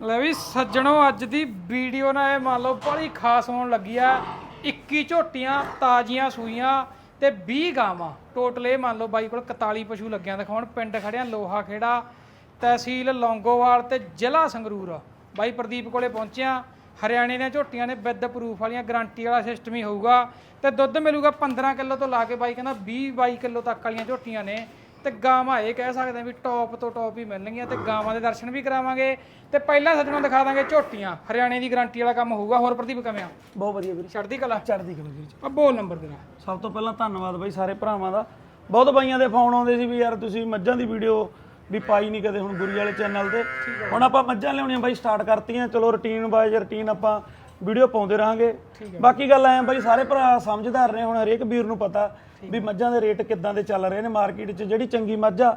ਲੈ ਵੀ ਸੱਜਣੋ, ਅੱਜ ਦੀ ਵੀਡੀਓ ਨਾਲ ਇਹ ਮੰਨ ਲਓ ਬੜੀ ਖਾਸ ਹੋਣ ਲੱਗੀ ਆ। 21 ਝੋਟੀਆਂ, ਤਾਜ਼ੀਆਂ ਸੂਈਆਂ ਤੇ 20 ਗਾਵਾਂ। ਟੋਟਲ ਇਹ ਮੰਨ ਲਓ ਬਾਈ ਕੋਲ 41 ਪਸ਼ੂ ਲੱਗਿਆ ਦਿਖਾਉਣ। ਪਿੰਡ ਖੜਿਆ ਲੋਹਾ ਖੇੜਾ, ਤਹਿਸੀਲ ਲੌਂਗੋਵਾਲ ਤੇ ਜ਼ਿਲ੍ਹਾ ਸੰਗਰੂਰ। ਬਾਈ ਪ੍ਰਦੀਪ ਕੋਲੇ ਪਹੁੰਚਿਆ, ਹਰਿਆਣੇ ਦੀਆਂ ਝੋਟੀਆਂ ਨੇ ਵਿਦ ਪ੍ਰੂਫ ਵਾਲੀਆਂ ਗਾਰੰਟੀ ਵਾਲਾ ਸਿਸਟਮ ਹੀ ਹੋਊਗਾ ਤੇ ਦੁੱਧ ਮਿਲੂਗਾ 15 ਕਿਲੋ ਤੋਂ ਲਾ ਕੇ ਬਾਈ ਕਹਿੰਦਾ 20 22 ਕਿਲੋ ਤੱਕ ਵਾਲੀਆਂ ਝੋਟੀਆਂ ਨੇ। ਤੇ ਗਾਵਾਂ ਇਹ ਕਹਿ ਸਕਦੇ ਆ ਵੀ ਟੌਪ ਤੋਂ ਟੌਪ ਹੀ ਮਿਲਣਗੀਆਂ ਤੇ ਗਾਵਾਂ ਦੇ ਦਰਸ਼ਨ ਵੀ ਕਰਾਵਾਂਗੇ ਤੇ ਪਹਿਲਾਂ ਸੱਜਣੋਂ ਦਿਖਾ ਦਾਂਗੇ ਝੋਟੀਆਂ। ਹਰਿਆਣੇ ਦੀ ਗਾਰੰਟੀ ਵਾਲਾ ਕੰਮ ਹੋਊਗਾ। ਹੋਰ ਪ੍ਰਦੀਪ ਕਿਵੇਂ ਆ? ਬਹੁਤ ਵਧੀਆ ਵੀਰ। ਛੱਡਦੀ ਕਲਾ? ਚੜ੍ਹਦੀ ਕਲਾ ਵੀਰ ਜੀ। ਆ ਬੋਲ ਨੰਬਰ ਤੇਰਾ। ਸਭ ਤੋਂ ਪਹਿਲਾਂ ਧੰਨਵਾਦ ਬਾਈ ਸਾਰੇ ਭਰਾਵਾਂ ਦਾ। ਬਹੁਤ ਬਾਈਆਂ ਦੇ ਫੋਨ ਆਉਂਦੇ ਸੀ ਵੀ ਯਾਰ ਤੁਸੀਂ ਮੱਝਾਂ ਦੀ ਵੀਡੀਓ ਵੀ ਪਾਈ ਨਹੀਂ ਕਦੇ ਹੁਣ ਗੁਰੀ ਵਾਲੇ ਚੈਨਲ ਤੇ। ਹੁਣ ਆਪਾਂ ਮੱਝਾਂ ਲਿਆਉਣੀਆਂ ਬਾਈ ਸਟਾਰਟ ਕਰਤੀਆਂ। ਚਲੋ ਰੁਟੀਨ ਬਾਈ ਰੁਟੀਨ ਆਪਾਂ ਵੀਡੀਓ ਪਾਉਂਦੇ ਰਹਾਂਗੇ। ਬਾਕੀ ਗੱਲ ਐ ਬਾਈ ਸਾਰੇ ਭਰਾ ਸਮਝਦਾਰ ਨੇ ਹੁਣ ਹਰੇਕ ਵੀਰ ਨੂੰ ਪਤਾ ਵੀ ਮੱਝਾਂ ਦੇ ਰੇਟ ਕਿੱਦਾਂ ਦੇ ਚੱਲ ਰਹੇ ਨੇ ਮਾਰਕੀਟ 'ਚ। ਜਿਹੜੀ ਚੰਗੀ ਮੱਝ ਆ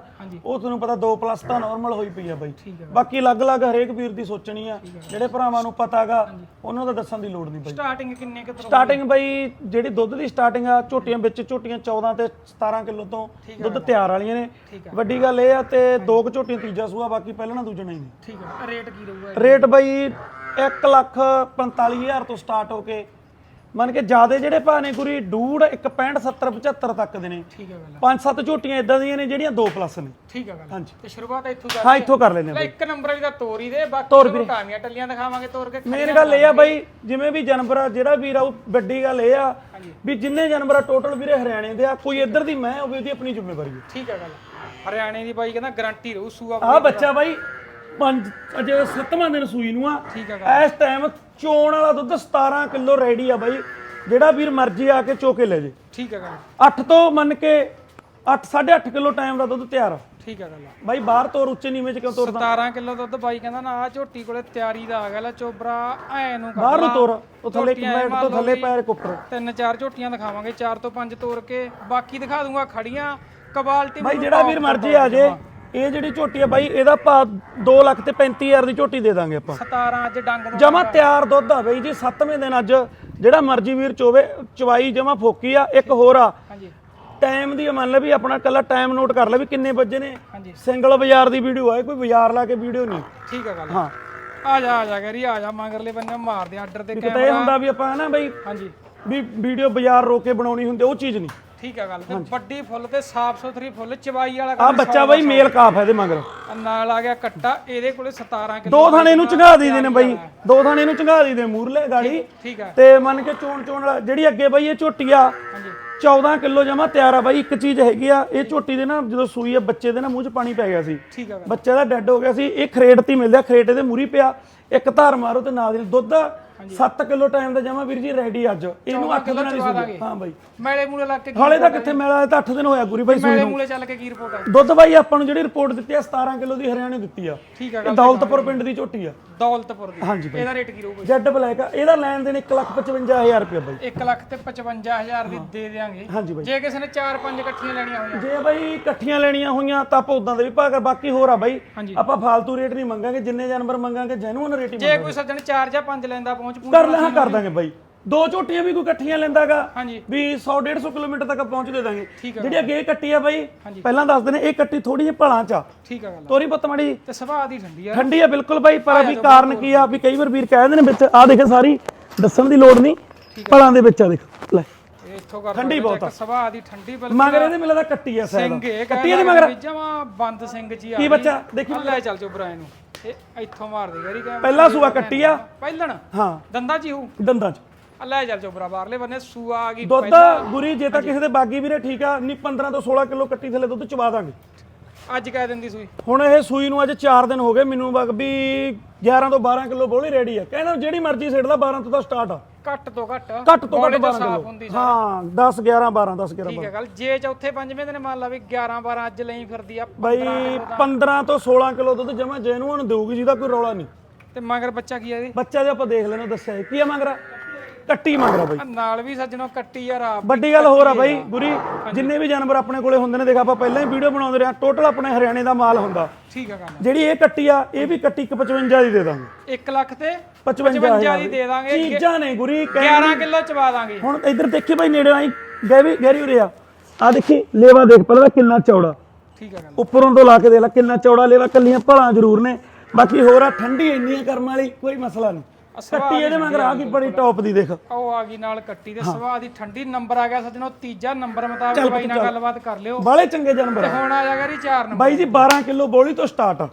ਉਹ ਤੁਹਾਨੂੰ ਪਤਾ 2 ਪਲੱਸ ਤਾਂ ਨਾਰਮਲ ਹੋਈ ਪਈ ਆ ਬਾਈ। ਬਾਕੀ ਅਲੱਗ-ਅਲੱਗ ਹਰੇਕ ਵੀਰ ਦੀ ਸੋਚਣੀ ਆ। ਜਿਹੜੇ ਭਰਾਵਾਂ ਨੂੰ ਪਤਾਗਾ ਉਹਨਾਂ ਦਾ ਦੱਸਣ ਦੀ ਲੋੜ ਨਹੀਂ ਬਾਈ। ਸਟਾਰਟਿੰਗ ਕਿੰਨੇ ਕਿ ਸਟਾਰਟਿੰਗ ਬਈ ਜਿਹੜੀ ਦੁੱਧ ਦੀ ਸਟਾਰਟਿੰਗ ਆ ਝੋਟੀਆਂ ਵਿੱਚ ਝੋਟੀਆਂ 14 ਤੇ 17 ਕਿਲੋ ਤੋਂ ਦੁੱਧ ਤਿਆਰ ਵਾਲੀਆਂ ਨੇ। ਵੱਡੀ ਗੱਲ ਇਹ ਆ ਤੇ ਦੋ ਕੁ ਝੋਟੀਆਂ ਤੀਜਾ ਸੂਆ ਬਾਕੀ ਪਹਿਲਾਂ ਨਾ ਦੂਜਾ ਨਹੀਂ। ਠੀਕ ਹੈ। ਰੇਟ ਕੀ ਰਹੂਗਾ ਰੇਟ ਬਈ 1 ਲੱਖ 45000 ਤੋਂ ਸਟਾਰਟ ਹੋ ਕੇ ਮੰਨ ਕੇ ਜਿਆਦੇ ਜਿਹੜੇ ਭਾਅ ਨੇ ਗੁਰੀ ਡੂੜ 165 70 75 ਤੱਕ ਦੇ ਨੇ। ਠੀਕ ਹੈ ਗੱਲ ਪੰਜ ਸੱਤ ਝੋਟੀਆਂ ਇਦਾਂ ਦੀਆਂ ਨੇ ਜਿਹੜੀਆਂ 2 ਪਲੱਸ ਨੇ। ਠੀਕ ਹੈ ਗੱਲ ਹਾਂਜੀ। ਤੇ ਸ਼ੁਰੂਆਤ ਇੱਥੋਂ ਕਰ ਹਾਂ ਇੱਥੋਂ ਕਰ ਲੈਨੇ ਲੈ ਇੱਕ ਨੰਬਰ ਵਾਲੀ ਦਾ ਤੋਰੀ ਦੇ ਬਾਕੀ ਤੋਰ ਤੁਹਾਨੂੰ ਟਾਮੀਆਂ ਟੱਲੀਆਂ ਦਿਖਾਵਾਂਗੇ ਤੋਰ ਕੇ ਮੇਨ ਗੱਲ ਇਹ ਆ ਬਾਈ ਜਿਵੇਂ ਵੀ ਜਾਨਵਰ ਆ ਜਿਹੜਾ ਵੀਰ ਆ ਉਹ ਵੱਡੀ ਗੱਲ ਇਹ ਆ ਵੀ ਜਿੰਨੇ ਜਾਨਵਰ ਆ ਟੋਟਲ ਵੀਰੇ ਹਰਿਆਣੇ ਦੇ ਆ ਕੋਈ ਇੱਧਰ ਦੀ ਮੈਂ ਹੋਵੇ ਉਹਦੀ ਆਪਣੀ ਜ਼ਿੰਮੇਵਾਰੀ ਹੈ ਠੀਕ ਹੈ ਗੱਲ ਹਰਿਆਣੇ ਦੀ ਬਾਈ ਕਹਿੰਦਾ ਗਾਰੰਟੀ ਰਹੂ ਸੂਆ ਆ ਬੱਚਾ ਬਾਈ ਪੰਜ ਅਜੇ ਸੱਤਵਾਂ ਦਿਨ ਸੂਈ ਨੂੰ ਆ। ਠੀਕ ਹੈ ਇਸ ਟਾਈਮ ਚੋਣ ਵਾਲਾ ਦੁੱਧ 17 ਕਿਲੋ ਰੈਡੀ ਆ ਬਾਈ। ਜਿਹੜਾ ਵੀਰ ਮਰਜ਼ੀ ਆ ਕੇ ਚੋ ਕੇ ਲੈ ਜੇ। ਠੀਕ ਹੈ ਗੱਲ। 8 ਤੋਂ ਮੰਨ ਕੇ 8 8.5 ਕਿਲੋ ਟਾਈਮ ਦਾ ਦੁੱਧ ਤਿਆਰ ਆ। ਠੀਕ ਹੈ ਗੱਲ ਬਾਈ ਬਾਹਰ ਤੋਰ ਉੱਚੇ ਨੀਵੇਂ ਚ ਕਿਉਂ ਤੋਰ 17 ਕਿਲੋ ਦੁੱਧ ਬਾਈ ਕਹਿੰਦਾ ਨਾ ਆ ਝੋਟੀ ਕੋਲੇ ਤਿਆਰੀ ਦਾ ਆ ਗਿਆ ਲੈ ਚੋਬਰਾ ਐ ਨੂੰ ਕਰ ਬਾਹਰ ਨੂੰ। ਤੋਰ ਉਹ ਥੱਲੇ ਕਮੈਂਟ ਤੋਂ ਥੱਲੇ ਪੈਰ ਕੁੱਪਰ ਤਿੰਨ ਚਾਰ ਝੋਟੀਆਂ ਦਿਖਾਵਾਂਗੇ ਚਾਰ ਤੋਂ ਪੰਜ ਤੋਰ ਕੇ। ਬਾਕੀ ਦਿਖਾ ਦੂੰਗਾ ਖੜੀਆਂ ਕੁਆਲਿਟੀ ਬਾਈ ਜਿਹੜਾ ਵੀਰ ਮਰਜ਼ੀ ਆ ਜੇ। ਇਹ ਜਿਹੜੀ ਝੋਟੀ ਆ ਬਾਈ ਇਹਦਾ ਭਾਅ 2 ਲੱਖ ਤੇ 35000 ਦੀ ਝੋਟੀ ਦੇ ਦਾਂਗੇ ਆਪਾਂ। 17 ਅੱਜ ਡੰਗ ਦਾ ਜਮਾ ਤਿਆਰ ਦੁੱਧ ਆ ਬਈ ਜੀ 7ਵੇਂ ਦਿਨ ਅੱਜ ਜਿਹੜਾ ਮਰਜ਼ੀ ਵੀਰ ਚੋਵੇ ਚਵਾਈ ਜਮਾ ਫੋਕੀ ਆ ਇੱਕ ਹੋਰ ਆ। ਹਾਂਜੀ। ਟਾਈਮ ਦੀ ਮੰਨ ਲੈ ਵੀ ਆਪਣਾ ਕੱਲਾ ਟਾਈਮ ਨੋਟ ਕਰ ਲੈ ਵੀ ਕਿੰਨੇ ਵਜੇ ਨੇ। ਸਿੰਗਲ ਬਾਜ਼ਾਰ ਦੀ ਵੀਡੀਓ ਆ ਕੋਈ ਬਾਜ਼ਾਰ ਲਾ ਕੇ ਵੀਡੀਓ ਨਹੀਂ। ਠੀਕ ਹੈ ਗੱਲ। ਹਾਂ। ਆ ਜਾ ਆ ਜਾ ਕਰੀ ਆ ਜਾ ਮਗਰਲੇ ਬੰਨੇ ਮਾਰ ਦੇ ਆਰਡਰ ਤੇ ਕਿਤੇ ਹੁੰਦਾ ਵੀ ਆਪਾਂ ਨਾ ਬਈ ਹਾਂਜੀ। ਵੀ ਵੀਡੀਓ ਬਾਜ਼ਾਰ ਰੋਕ ਬਣਾਉਣੀ ਹੁੰਦੀ ਉਹ ਚੀਜ਼ ਨਹੀਂ। ਠੀਕ ਹੈ ਗੱਲ ਤੇ ਵੱਡੀ ਫੁੱਲ ਤੇ ਸਾਫ਼ ਸੁਥਰੀ ਫੁੱਲ ਚਵਾਈ ਵਾਲਾ ਆ ਬੱਚਾ ਬਈ ਮੇਲ ਕਾਫ ਹੈ ਇਹਦੇ ਮਗਰ। ਆ ਨਾਲ ਆ ਗਿਆ ਕੱਟਾ ਇਹਦੇ ਕੋਲੇ 17 ਕਿਲੋ ਦੋ ਥਾਣੇ ਨੂੰ ਚੰਗਾ ਦਈਦੇ ਨੇ ਬਈ ਦੋ ਥਾਣੇ ਨੂੰ ਚੰਗਾ ਦਈਦੇ ਮੂਰਲੇ ਗਾੜੀ। ਠੀਕ ਹੈ ਤੇ ਮੰਨ ਕੇ ਚੋਣ ਚੋਣ ਵਾਲਾ ਜਿਹੜੀ ਅੱਗੇ ਬਈ ਇਹ ਝੋਟੀ ਆ ਹਾਂਜੀ। 14 ਕਿਲੋ ਜਮਾ ਤਿਆਰ ਆ ਬਾਈ ਇੱਕ ਚੀਜ਼ ਹੈਗੀ ਆ ਇਹ ਝੋਟੀ ਦੇ ਨਾ ਜਦੋਂ ਸੂਈ ਆ ਬੱਚੇ ਦੇ ਨਾ ਮੂੰਹ 'ਚ ਪਾਣੀ ਪੈ ਗਿਆ ਸੀ। ਠੀਕ ਗੱਲ। ਬੱਚੇ ਦਾ ਡੈੱਡ ਹੋ ਗਿਆ ਸੀ ਇਹ ਖਰੇਟ ਤੀ ਮਿਲਦਾ ਖਰੇਟ ਇਹਦੇ ਮੂਰੀ ਪਿਆ ਇੱਕ ਧਾਰ ਮਾਰੋ ਤੇ ਨਾਲ ਦੀ ਦੁੱਧ 7 ਕਿਲੋ ਟਾਈਮ ਦਾ ਜਮਾ ਵੀਰ ਜੀ ਰੈਡੀ ਅੱਜ। ਇਹਨੂੰ 8 ਦਿਨਾਂ ਦੀ ਸੂਈ ਆ। ਹਾਂ ਬਾਈ। ਮੈਲੇ ਮੂਲੇ ਲੱਗ ਕੇ ਹਾਲੇ ਤਾਂ ਕਿੱਥੇ ਮੇਲਾ ਤਾਂ 8 ਦਿਨ ਹੋਇਆ ਗੁਰੀ ਬਾਈ ਸੂਈ ਮੈਲੇ ਮੂਲੇ ਚੱਲ ਕੇ ਕੀ ਰਿਪੋਰਟ ਹੈ ਦੁੱਧ ਬਾਈ ਆਪਾਂ ਨੂੰ ਜਿਹੜੀ ਰਿਪੋਰਟ ਦਿੱਤੀ ਆ 17 ਕਿਲੋ ਦੀ ਹਰਿਆਣੇ ਦਿੱਤੀ ਆ। ਠੀਕ ਇਹ ਦੌਲਤਪੁਰ ਪਿੰਡ ਦੀ ਝੋਟੀ ਆ। ਦੌਲਤਪੁਰ ਦੀ। ਹਾਂਜੀ ਇਹਦਾ ਰੇਟ ਕੀ ਰਹੂਗਾ ਜੈਡ ਬਲੈਕ ਆ। ਇਹਦਾ ਲੈਣ ਦੇਣ 155000 ਰੁਪਏ ਬਾਈ। 1 ਲੱਖ ਤੇ 55000 ਦੀ ਦੇ ਦੇਾਂਗੇ ਹਾਂਜੀ ਬਾਈ। ਜੇ ਕਿਸੇ ਨੇ 4-5 ਇਕੱਠੀਆਂ ਲੈਣੀਆਂ ਹੋਈਆਂ। ਜੇ ਬਾਈ ਇਕੱਠੀਆਂ ਲੈਣੀਆਂ ਹੋਈਆਂ ਤਾਂ ਆਪਾਂ ਉਦਾਂ ਦੇ ਵੀ ਭਾਗ ਬਾਕੀ ਹੋਰ ਆ ਬਾਈ। ਆਪਾਂ ਫਾਲਤੂ ਰੇਟ ਨਹੀਂ ਮੰਗਾਂਗੇ ਜਿੰਨੇ ਜਾਨਵਰ ਮੰਗਾਂਗੇ ਜੈਨੂਅਨ ਰੇਟ ਹੀ ਜੇ ਕੋਈ ਸੱਜਣ 4 ਜਾਂ 5 ਲੈਂਦਾ ਪਹੁੰਚ ਪੂੰਚ ਕਰ ਲੈ ਹਾਂ ਕਰ ਦਾਂਗੇ ਬਾਈ। ਦੋ ਝੋਟੀਆਂ ਵੀ ਕੋਈ ਇਕੱਠੀਆਂ ਲੈਂਦਾਗਾ। ਹਾਂਜੀ। ਵੀ 100 150 ਕਿਲੋਮੀਟਰ ਤੱਕ ਪਹੁੰਚ ਦੇ ਦਾਂਗੇ। ਆ। ਜਿਹੜੀ ਅੱਗੇ ਇਹ ਕੱਟੀ ਆ ਬਾਈ ਪਹਿਲਾਂ ਦੱਸ ਦਿੰਦੇ ਇਹ ਕੱਟੀ ਥੋੜੀ ਜਿਹੀ ਭਲਾਂ ਚ ਆ। ਠੀਕ ਹੈ ਗੱਲ ਤੋਰੀ ਪੁੱਤ ਮਾੜੀ। ਤੇ ਸੁਭਾਅ ਦੀ ਠੰਡੀ ਆ। ਠੰਡੀ ਆ ਬਿਲਕੁਲ ਬਾਈ ਪਰ ਵੀ ਕਾਰਨ ਕੀ ਆ? ਵੀ ਕਈ ਵਾਰ ਵੀਰ ਕਹਿ ਦਿੰਦੇ ਨੇ ਵਿੱਚ ਆ ਦੇਖੇ ਸਾਰੀ ਦੱਸਣ ਦੀ ਲੋੜ ਨਹੀਂ। ਭਲਾਂ ਦੇ ਵਿੱਚ ਆ ਦੇਖ ਲੈ। ਇਹ ਇੱਥੋਂ ਕਰ ਠੰਡੀ ਬਹੁਤ ਆ। ਸੁਭਾਅ ਦੀ ਠੰਡੀ ਬਿਲਕੁਲ ਮਗਰ ਇਹਦੇ ਮਿਲਦਾ ਕੱਟੀ ਆ ਸਾਈਡ ਸਿੰਘ ਕੱਟੀ ਇਹਦੇ ਮਗਰ। ਜਮਾ ਬੰਦ ਸਿੰਘ ਜੀ ਆ ਕੀ ਬੱਚਾ? ਦੇਖੀ। ਆ ਲੈ ਚੱਲ ਜੋ ਬਰਾਏ ਨੂੰ। ਇਹ ਇੱਥੋਂ ਮਾਰ ਦੇ ਗਰੀ ਕੈਮਰਾ ਪਹਿਲਾ ਸੂਆ ਕੱਟੀ ਆ। ਪਹਿਲਣ? ਹਾਂ। ਦੰਦਾ ਜੀ ਹੂ ਦੰਦਾਂ ਚ। ਆ ਲੈ ਚੱਲ ਜੋ ਬਰਾ ਬਾਹਰਲੇ ਬੰਨੇ ਸੂਆ ਆ ਗਈ ਦੁੱਧ ਗੁਰੀ ਜੇ ਤਾਂ ਕਿਸੇ ਦੇ ਬਾਗੀ ਵੀਰੇ ਠੀਕ ਆ ਨਹੀਂ 15 ਤੋਂ 16 ਕਿਲੋ ਕੱਟੀ ਥੱਲੇ ਦੁੱਧ ਚਵਾ ਦਾਂਗੇ। ਅੱਜ ਕਹਿ ਦਿੰਦੀ ਸੂਈ। ਹੁਣ ਇਹ ਸੂਈ ਨੂੰ ਅੱਜ 4 ਦਿਨ ਹੋ ਗਏ ਮੈਨੂੰ ਬਗ ਵੀ 11 ਤੋਂ 12 ਕਿਲੋ ਬੋਲੀ ਰੈਡੀ ਆ। ਕਹਿੰਦਾ ਜਿਹੜੀ ਮਰਜ਼ੀ ਸਿੱਟਦਾ 12 ਤੋਂ ਤਾਂ ਸਟਾਰਟ ਆ। ਘੱਟ ਤੋਂ ਘੱਟ ਘੱਟ ਤੋਂ ਘੱਟ ਬੋਲੇ 12 ਸਾਫ਼ ਕਿਲੋ ਹਾਂ 10 11 12 10 11 ਠੀਕ ਹੈ ਗੱਲ ਜੇ ਚੌਥੇ ਪੰਜਵੇਂ ਦਿਨ ਮੰਨ ਲਾ ਵੀ 11 12 ਅੱਜ ਲਈ ਫਿਰਦੀ ਆ ਬਾਈ 15 ਤੋਂ 16 ਕਿਲੋ ਦੁੱਧ ਜਮਾ ਜੈਨੂਨ ਦੇਊਗੀ ਜਿਹਦਾ ਕੋਈ ਰੌਲਾ ਨਹੀਂ। ਤੇ ਮਗਰ ਬੱਚਾ ਕੀ ਆ ਇਹਦੀ ਬੱਚਾ ਜੇ ਆਪਾਂ ਦੇਖ ਲੈਣਾ ਦੱਸਿਆ। ਕੀ ਆ ਮੰਗਰਾ? ਕੱਟੀ ਮੰਗਰਾ ਬਾਈ। ਨਾਲ ਵੀ ਸੱਜਣੋ ਕੱਟੀ ਯਾਰ ਆ ਵੱਡੀ ਗੱਲ ਹੋਰ ਆ ਬਾਈ ਗੁਰੀ ਜਿੰਨੇ ਵੀ ਜਾਨਵਰ ਆਪਣੇ ਕੋਲੇ ਹੁੰਦੇ ਨੇ ਦੇਖ ਆਪਾਂ ਪਹਿਲਾਂ ਹੀ ਵੀਡੀਓ ਬਣਾਉਂਦੇ ਰਹੇ ਟੋਟਲ ਆਪਣੇ ਹਰਿਆਣੇ ਦਾ ਮਾਲ ਹੁੰਦਾ। ਠੀਕ ਆ ਗੱਲ ਜਿਹੜੀ ਇਹ ਕੱਟੀ ਆ ਇਹ ਵੀ ਕੱਟੀ 155 ਦੀ ਦੇ ਦਾਂਗੇ। 1 ਲੱਖ ਤੇ 55 55 ਦੀ ਦੇ। ਦਾਂਗੇ। ਚੀਜ਼ਾਂ ਨੇ ਗੁਰੀ ਕਹਿ- 11 ਕਿਲੋ ਚਵਾ ਦਾਂਗੇ। ਹੁਣ ਇੱਧਰ ਦੇਖੀ ਬਾਈ ਨੇੜੇ ਆਈ ਗੈਰੀ ਗੈਰੀ ਉਰੇ ਆ। ਆ ਦੇਖੀ ਲੇਵਾ ਦੇਖ ਪਹਿਲਾਂ ਕਿੰਨਾ ਚੌੜਾ। ਠੀਕ ਆ ਗੱਲ ਉੱਪਰੋਂ ਤੋਂ ਲਾ ਕੇ ਦੇਖ ਲੈ ਕਿੰਨਾ ਚੌੜਾ ਲੇਵਾ ਕੱਲੀਆਂ ਭਲਾਂ ਜ਼ਰੂਰ ਨੇ। ਬਾਕੀ ਹੋਰ ਆ ਠੰਡੀ ਇੰਨੀ ਕਰਮ ਵਾਲੀ ਕੋਈ ਮਸਲਾ ਨਹੀਂ। ਕੱਟੀ ਇਹਦੇ ਮਗਰ ਆ ਕੀ ਬੜੀ ਟੌਪ ਦੀ ਦੇਖ। ਉਹ ਆ ਗਈ ਨਾਲ ਕੱਟੀ ਦੇ ਸਵਾਹ ਦੀ ਠੰਡੀ ਨੰਬਰ ਆ ਗਿਆ ਸੱਜਣੋ ਤੀਜਾ ਨੰਬਰ ਮੁਤਾਬਕ ਬਾਈ ਨਾਲ ਗੱਲਬਾਤ ਕਰ ਲਿਓ। ਬਾਲੇ ਚੰਗੇ ਜਾਨਵਰ ਹੁਣ ਆ ਜਾਗਾ ਜੀ 4 ਨੰਬਰ। ਬਾਈ ਜੀ 12 ਕਿਲੋ ਬੋਲੀ ਤੋਂ ਸਟਾਰਟ ਆ।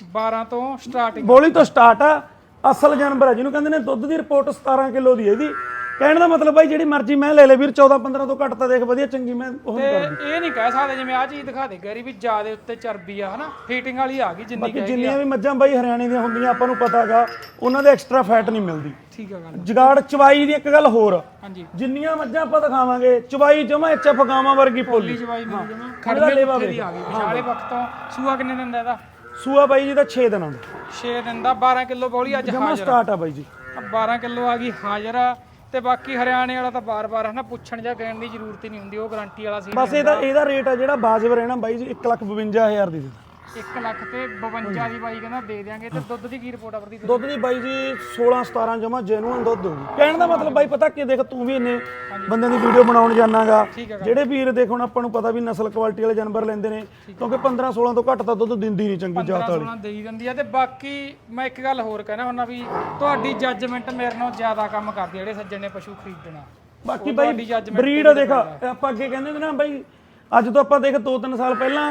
12 ਤੋਂ ਸਟਾਰਟਿੰਗ ਬੋਲੀ ਤੋਂ ਸਟਾਰਟ ਆ। ਅਸਲ ਜਾਨਵਰ ਆ ਜਿਹਨੂੰ ਕਹਿੰਦੇ ਨੇ ਦੁੱਧ ਦੀ ਰਿਪੋਰਟ 17 ਕਿਲੋ ਦੀ ਹੈ ਇਹਦੀ ਕਹਿਣ ਦਾ ਮਤਲਬ ਬਾਈ ਜਿਹੜੀ ਮਰਜ਼ੀ ਮੈਂ ਲੈ ਲੈ ਵੀਰ 14 15 ਤੋਂ ਘੱਟ ਤਾਂ ਦੇਖ ਵਧੀਆ ਚੰਗੀ ਮੈਂ ਉਹ ਤੇ ਇਹ ਨਹੀਂ ਕਹਿ ਸਕਦੇ ਜਿਵੇਂ ਆ ਚੀਜ਼ ਦਿਖਾ ਦੇ ਗੈਰੀ ਵੀ ਜਿਆਦੇ ਉੱਤੇ ਚਰਬੀ ਆ ਹਨਾ? ਫੀਟਿੰਗ ਵਾਲੀ ਆ ਗਈ ਜਿੰਨੀ ਕਿ ਜਿੰਨੀਆਂ ਵੀ ਮੱਝਾਂ ਬਾਈ ਹਰਿਆਣੇ ਦੀਆਂ ਹੁੰਦੀਆਂ ਆਪਾਂ ਨੂੰ ਪਤਾਗਾ ਉਹਨਾਂ ਦੇ ਐਕਸਟਰਾ ਫੈਟ ਨਹੀਂ ਮਿਲਦੀ। ਠੀਕ ਆ ਗੱਲ। ਜਗਾੜ ਚਵਾਈ ਦੀ ਇੱਕ ਗੱਲ ਹੋਰ ਹਾਂਜੀ। ਜਿੰਨੀਆਂ ਮੱਝਾਂ ਆਪਾਂ ਦਿਖਾਵਾਂਗੇ ਚਵਾਈ ਜਮਾ ਐਚਐਫ ਗਾਵਾਂ ਵਰਗੀ ਪੋਲੀ ਜਵਾਈ ਮਿਲ ਜਮਾ। ਲੇਵਾ ਪੁੱਠੇ ਦੀ ਆ ਗਈ ਵਿਸ਼ਾਲੇ ਵਕਤ ਤੋਂ ਸੂਆ ਕਿੰਨੇ ਦਿਨ ਦਾ ਇਹਦਾ? ਸੂਆ ਬਾਈ ਜੀ ਦਾ 6 ਦਿਨਾਂ ਦਾ। 6 ਦਿਨ ਦਾ 12 ਕਿਲੋ ਬੋਲੀ ਅੱਜ ਜਮਾ ਸਟਾਰਟ ਆ। ਬਾਈ ਜੀ। ਆ 12 ਕਿਲੋ ਆ ਗਈ ਹਾਜ਼ਰ ਆ। ਤੇ ਬਾਕੀ ਹਰਿਆਣੇ ਵਾਲਾ ਤਾਂ ਬਾਰ-ਬਾਰ ਹਨਾ ਪੁੱਛਣ ਜਾਂ ਕਹਿਣ ਦੀ ਜ਼ਰੂਰਤ ਹੀ ਨਹੀਂ ਹੁੰਦੀ ਉਹ ਗਾਰੰਟੀ ਵਾਲਾ ਸੀ ਬਸ ਇਹਦਾ ਇਹਦਾ ਰੇਟ ਆ ਜਿਹੜਾ ਬਾਜਬ ਰਹਿਣਾ ਬਾਈ ਜੀ 152000 ਦੀ ਦੇ 1 ਲੱਖ ਤੇ 52 ਦੀ ਬਾਈ ਕਹਿੰਦਾ ਦੇ ਦਿਆਂਗੇ ਤੇ ਦੁੱਧ ਦੀ ਕੀ ਰਿਪੋਰਟ ਆ ਵਰਦੀ ਦੁੱਧ ਦੀ ਬਾਈ ਜੀ 16 17 ਜਮਾ ਜੈਨੂਅਨ ਦੁੱਧ ਹੋਊਗੀ ਕਹਿਣ ਦਾ ਮਤਲਬ ਬਾਈ ਪਤਾ ਕੀ ਦੇਖ ਤੂੰ ਵੀ ਇੰਨੇ ਬੰਦਿਆਂ ਦੀ ਵੀਡੀਓ ਬਣਾਉਣ ਜਾਣਾਗਾ। ਜਿਹੜੇ ਵੀਰ ਦੇਖ ਹੁਣ ਆਪਾਂ ਨੂੰ ਪਤਾ ਵੀ ਨਸਲ ਕੁਆਲਿਟੀ ਵਾਲੇ ਜਾਨਵਰ ਲੈਂਦੇ ਨੇ ਕਿਉਂਕਿ 15 16 ਤੋਂ ਘੱਟ ਤਾਂ ਦੁੱਧ ਦਿੰਦੀ ਨਹੀਂ ਚੰਗੀ ਜਾਤ ਵਾਲੀ। 16 ਦੇਈ ਦਿੰਦੀ ਆ ਤੇ ਬਾਕੀ ਮੈਂ ਇੱਕ ਗੱਲ ਹੋਰ ਕਹਿਣਾ ਹੁੰਦਾ ਵੀ ਤੁਹਾਡੀ ਜੱਜਮੈਂਟ ਮੇਰੇ ਨਾਲੋਂ ਜ਼ਿਆਦਾ ਕੰਮ ਕਰਦੀ ਜਿਹੜੇ ਸੱਜਣ ਨੇ ਪਸ਼ੂ ਖਰੀਦਣਾ। ਬਾਕੀ ਬਾਈ ਬਰੀਡ ਦੇਖ ਆਪਾਂ ਅੱਗੇ ਕਹਿੰਦੇ ਹੁੰਦੇ ਨਾ ਬਾਈ ਅੱਜ ਤੋਂ ਆਪਾਂ ਦੇਖ 2-3 ਸਾਲ ਪਹਿਲਾਂ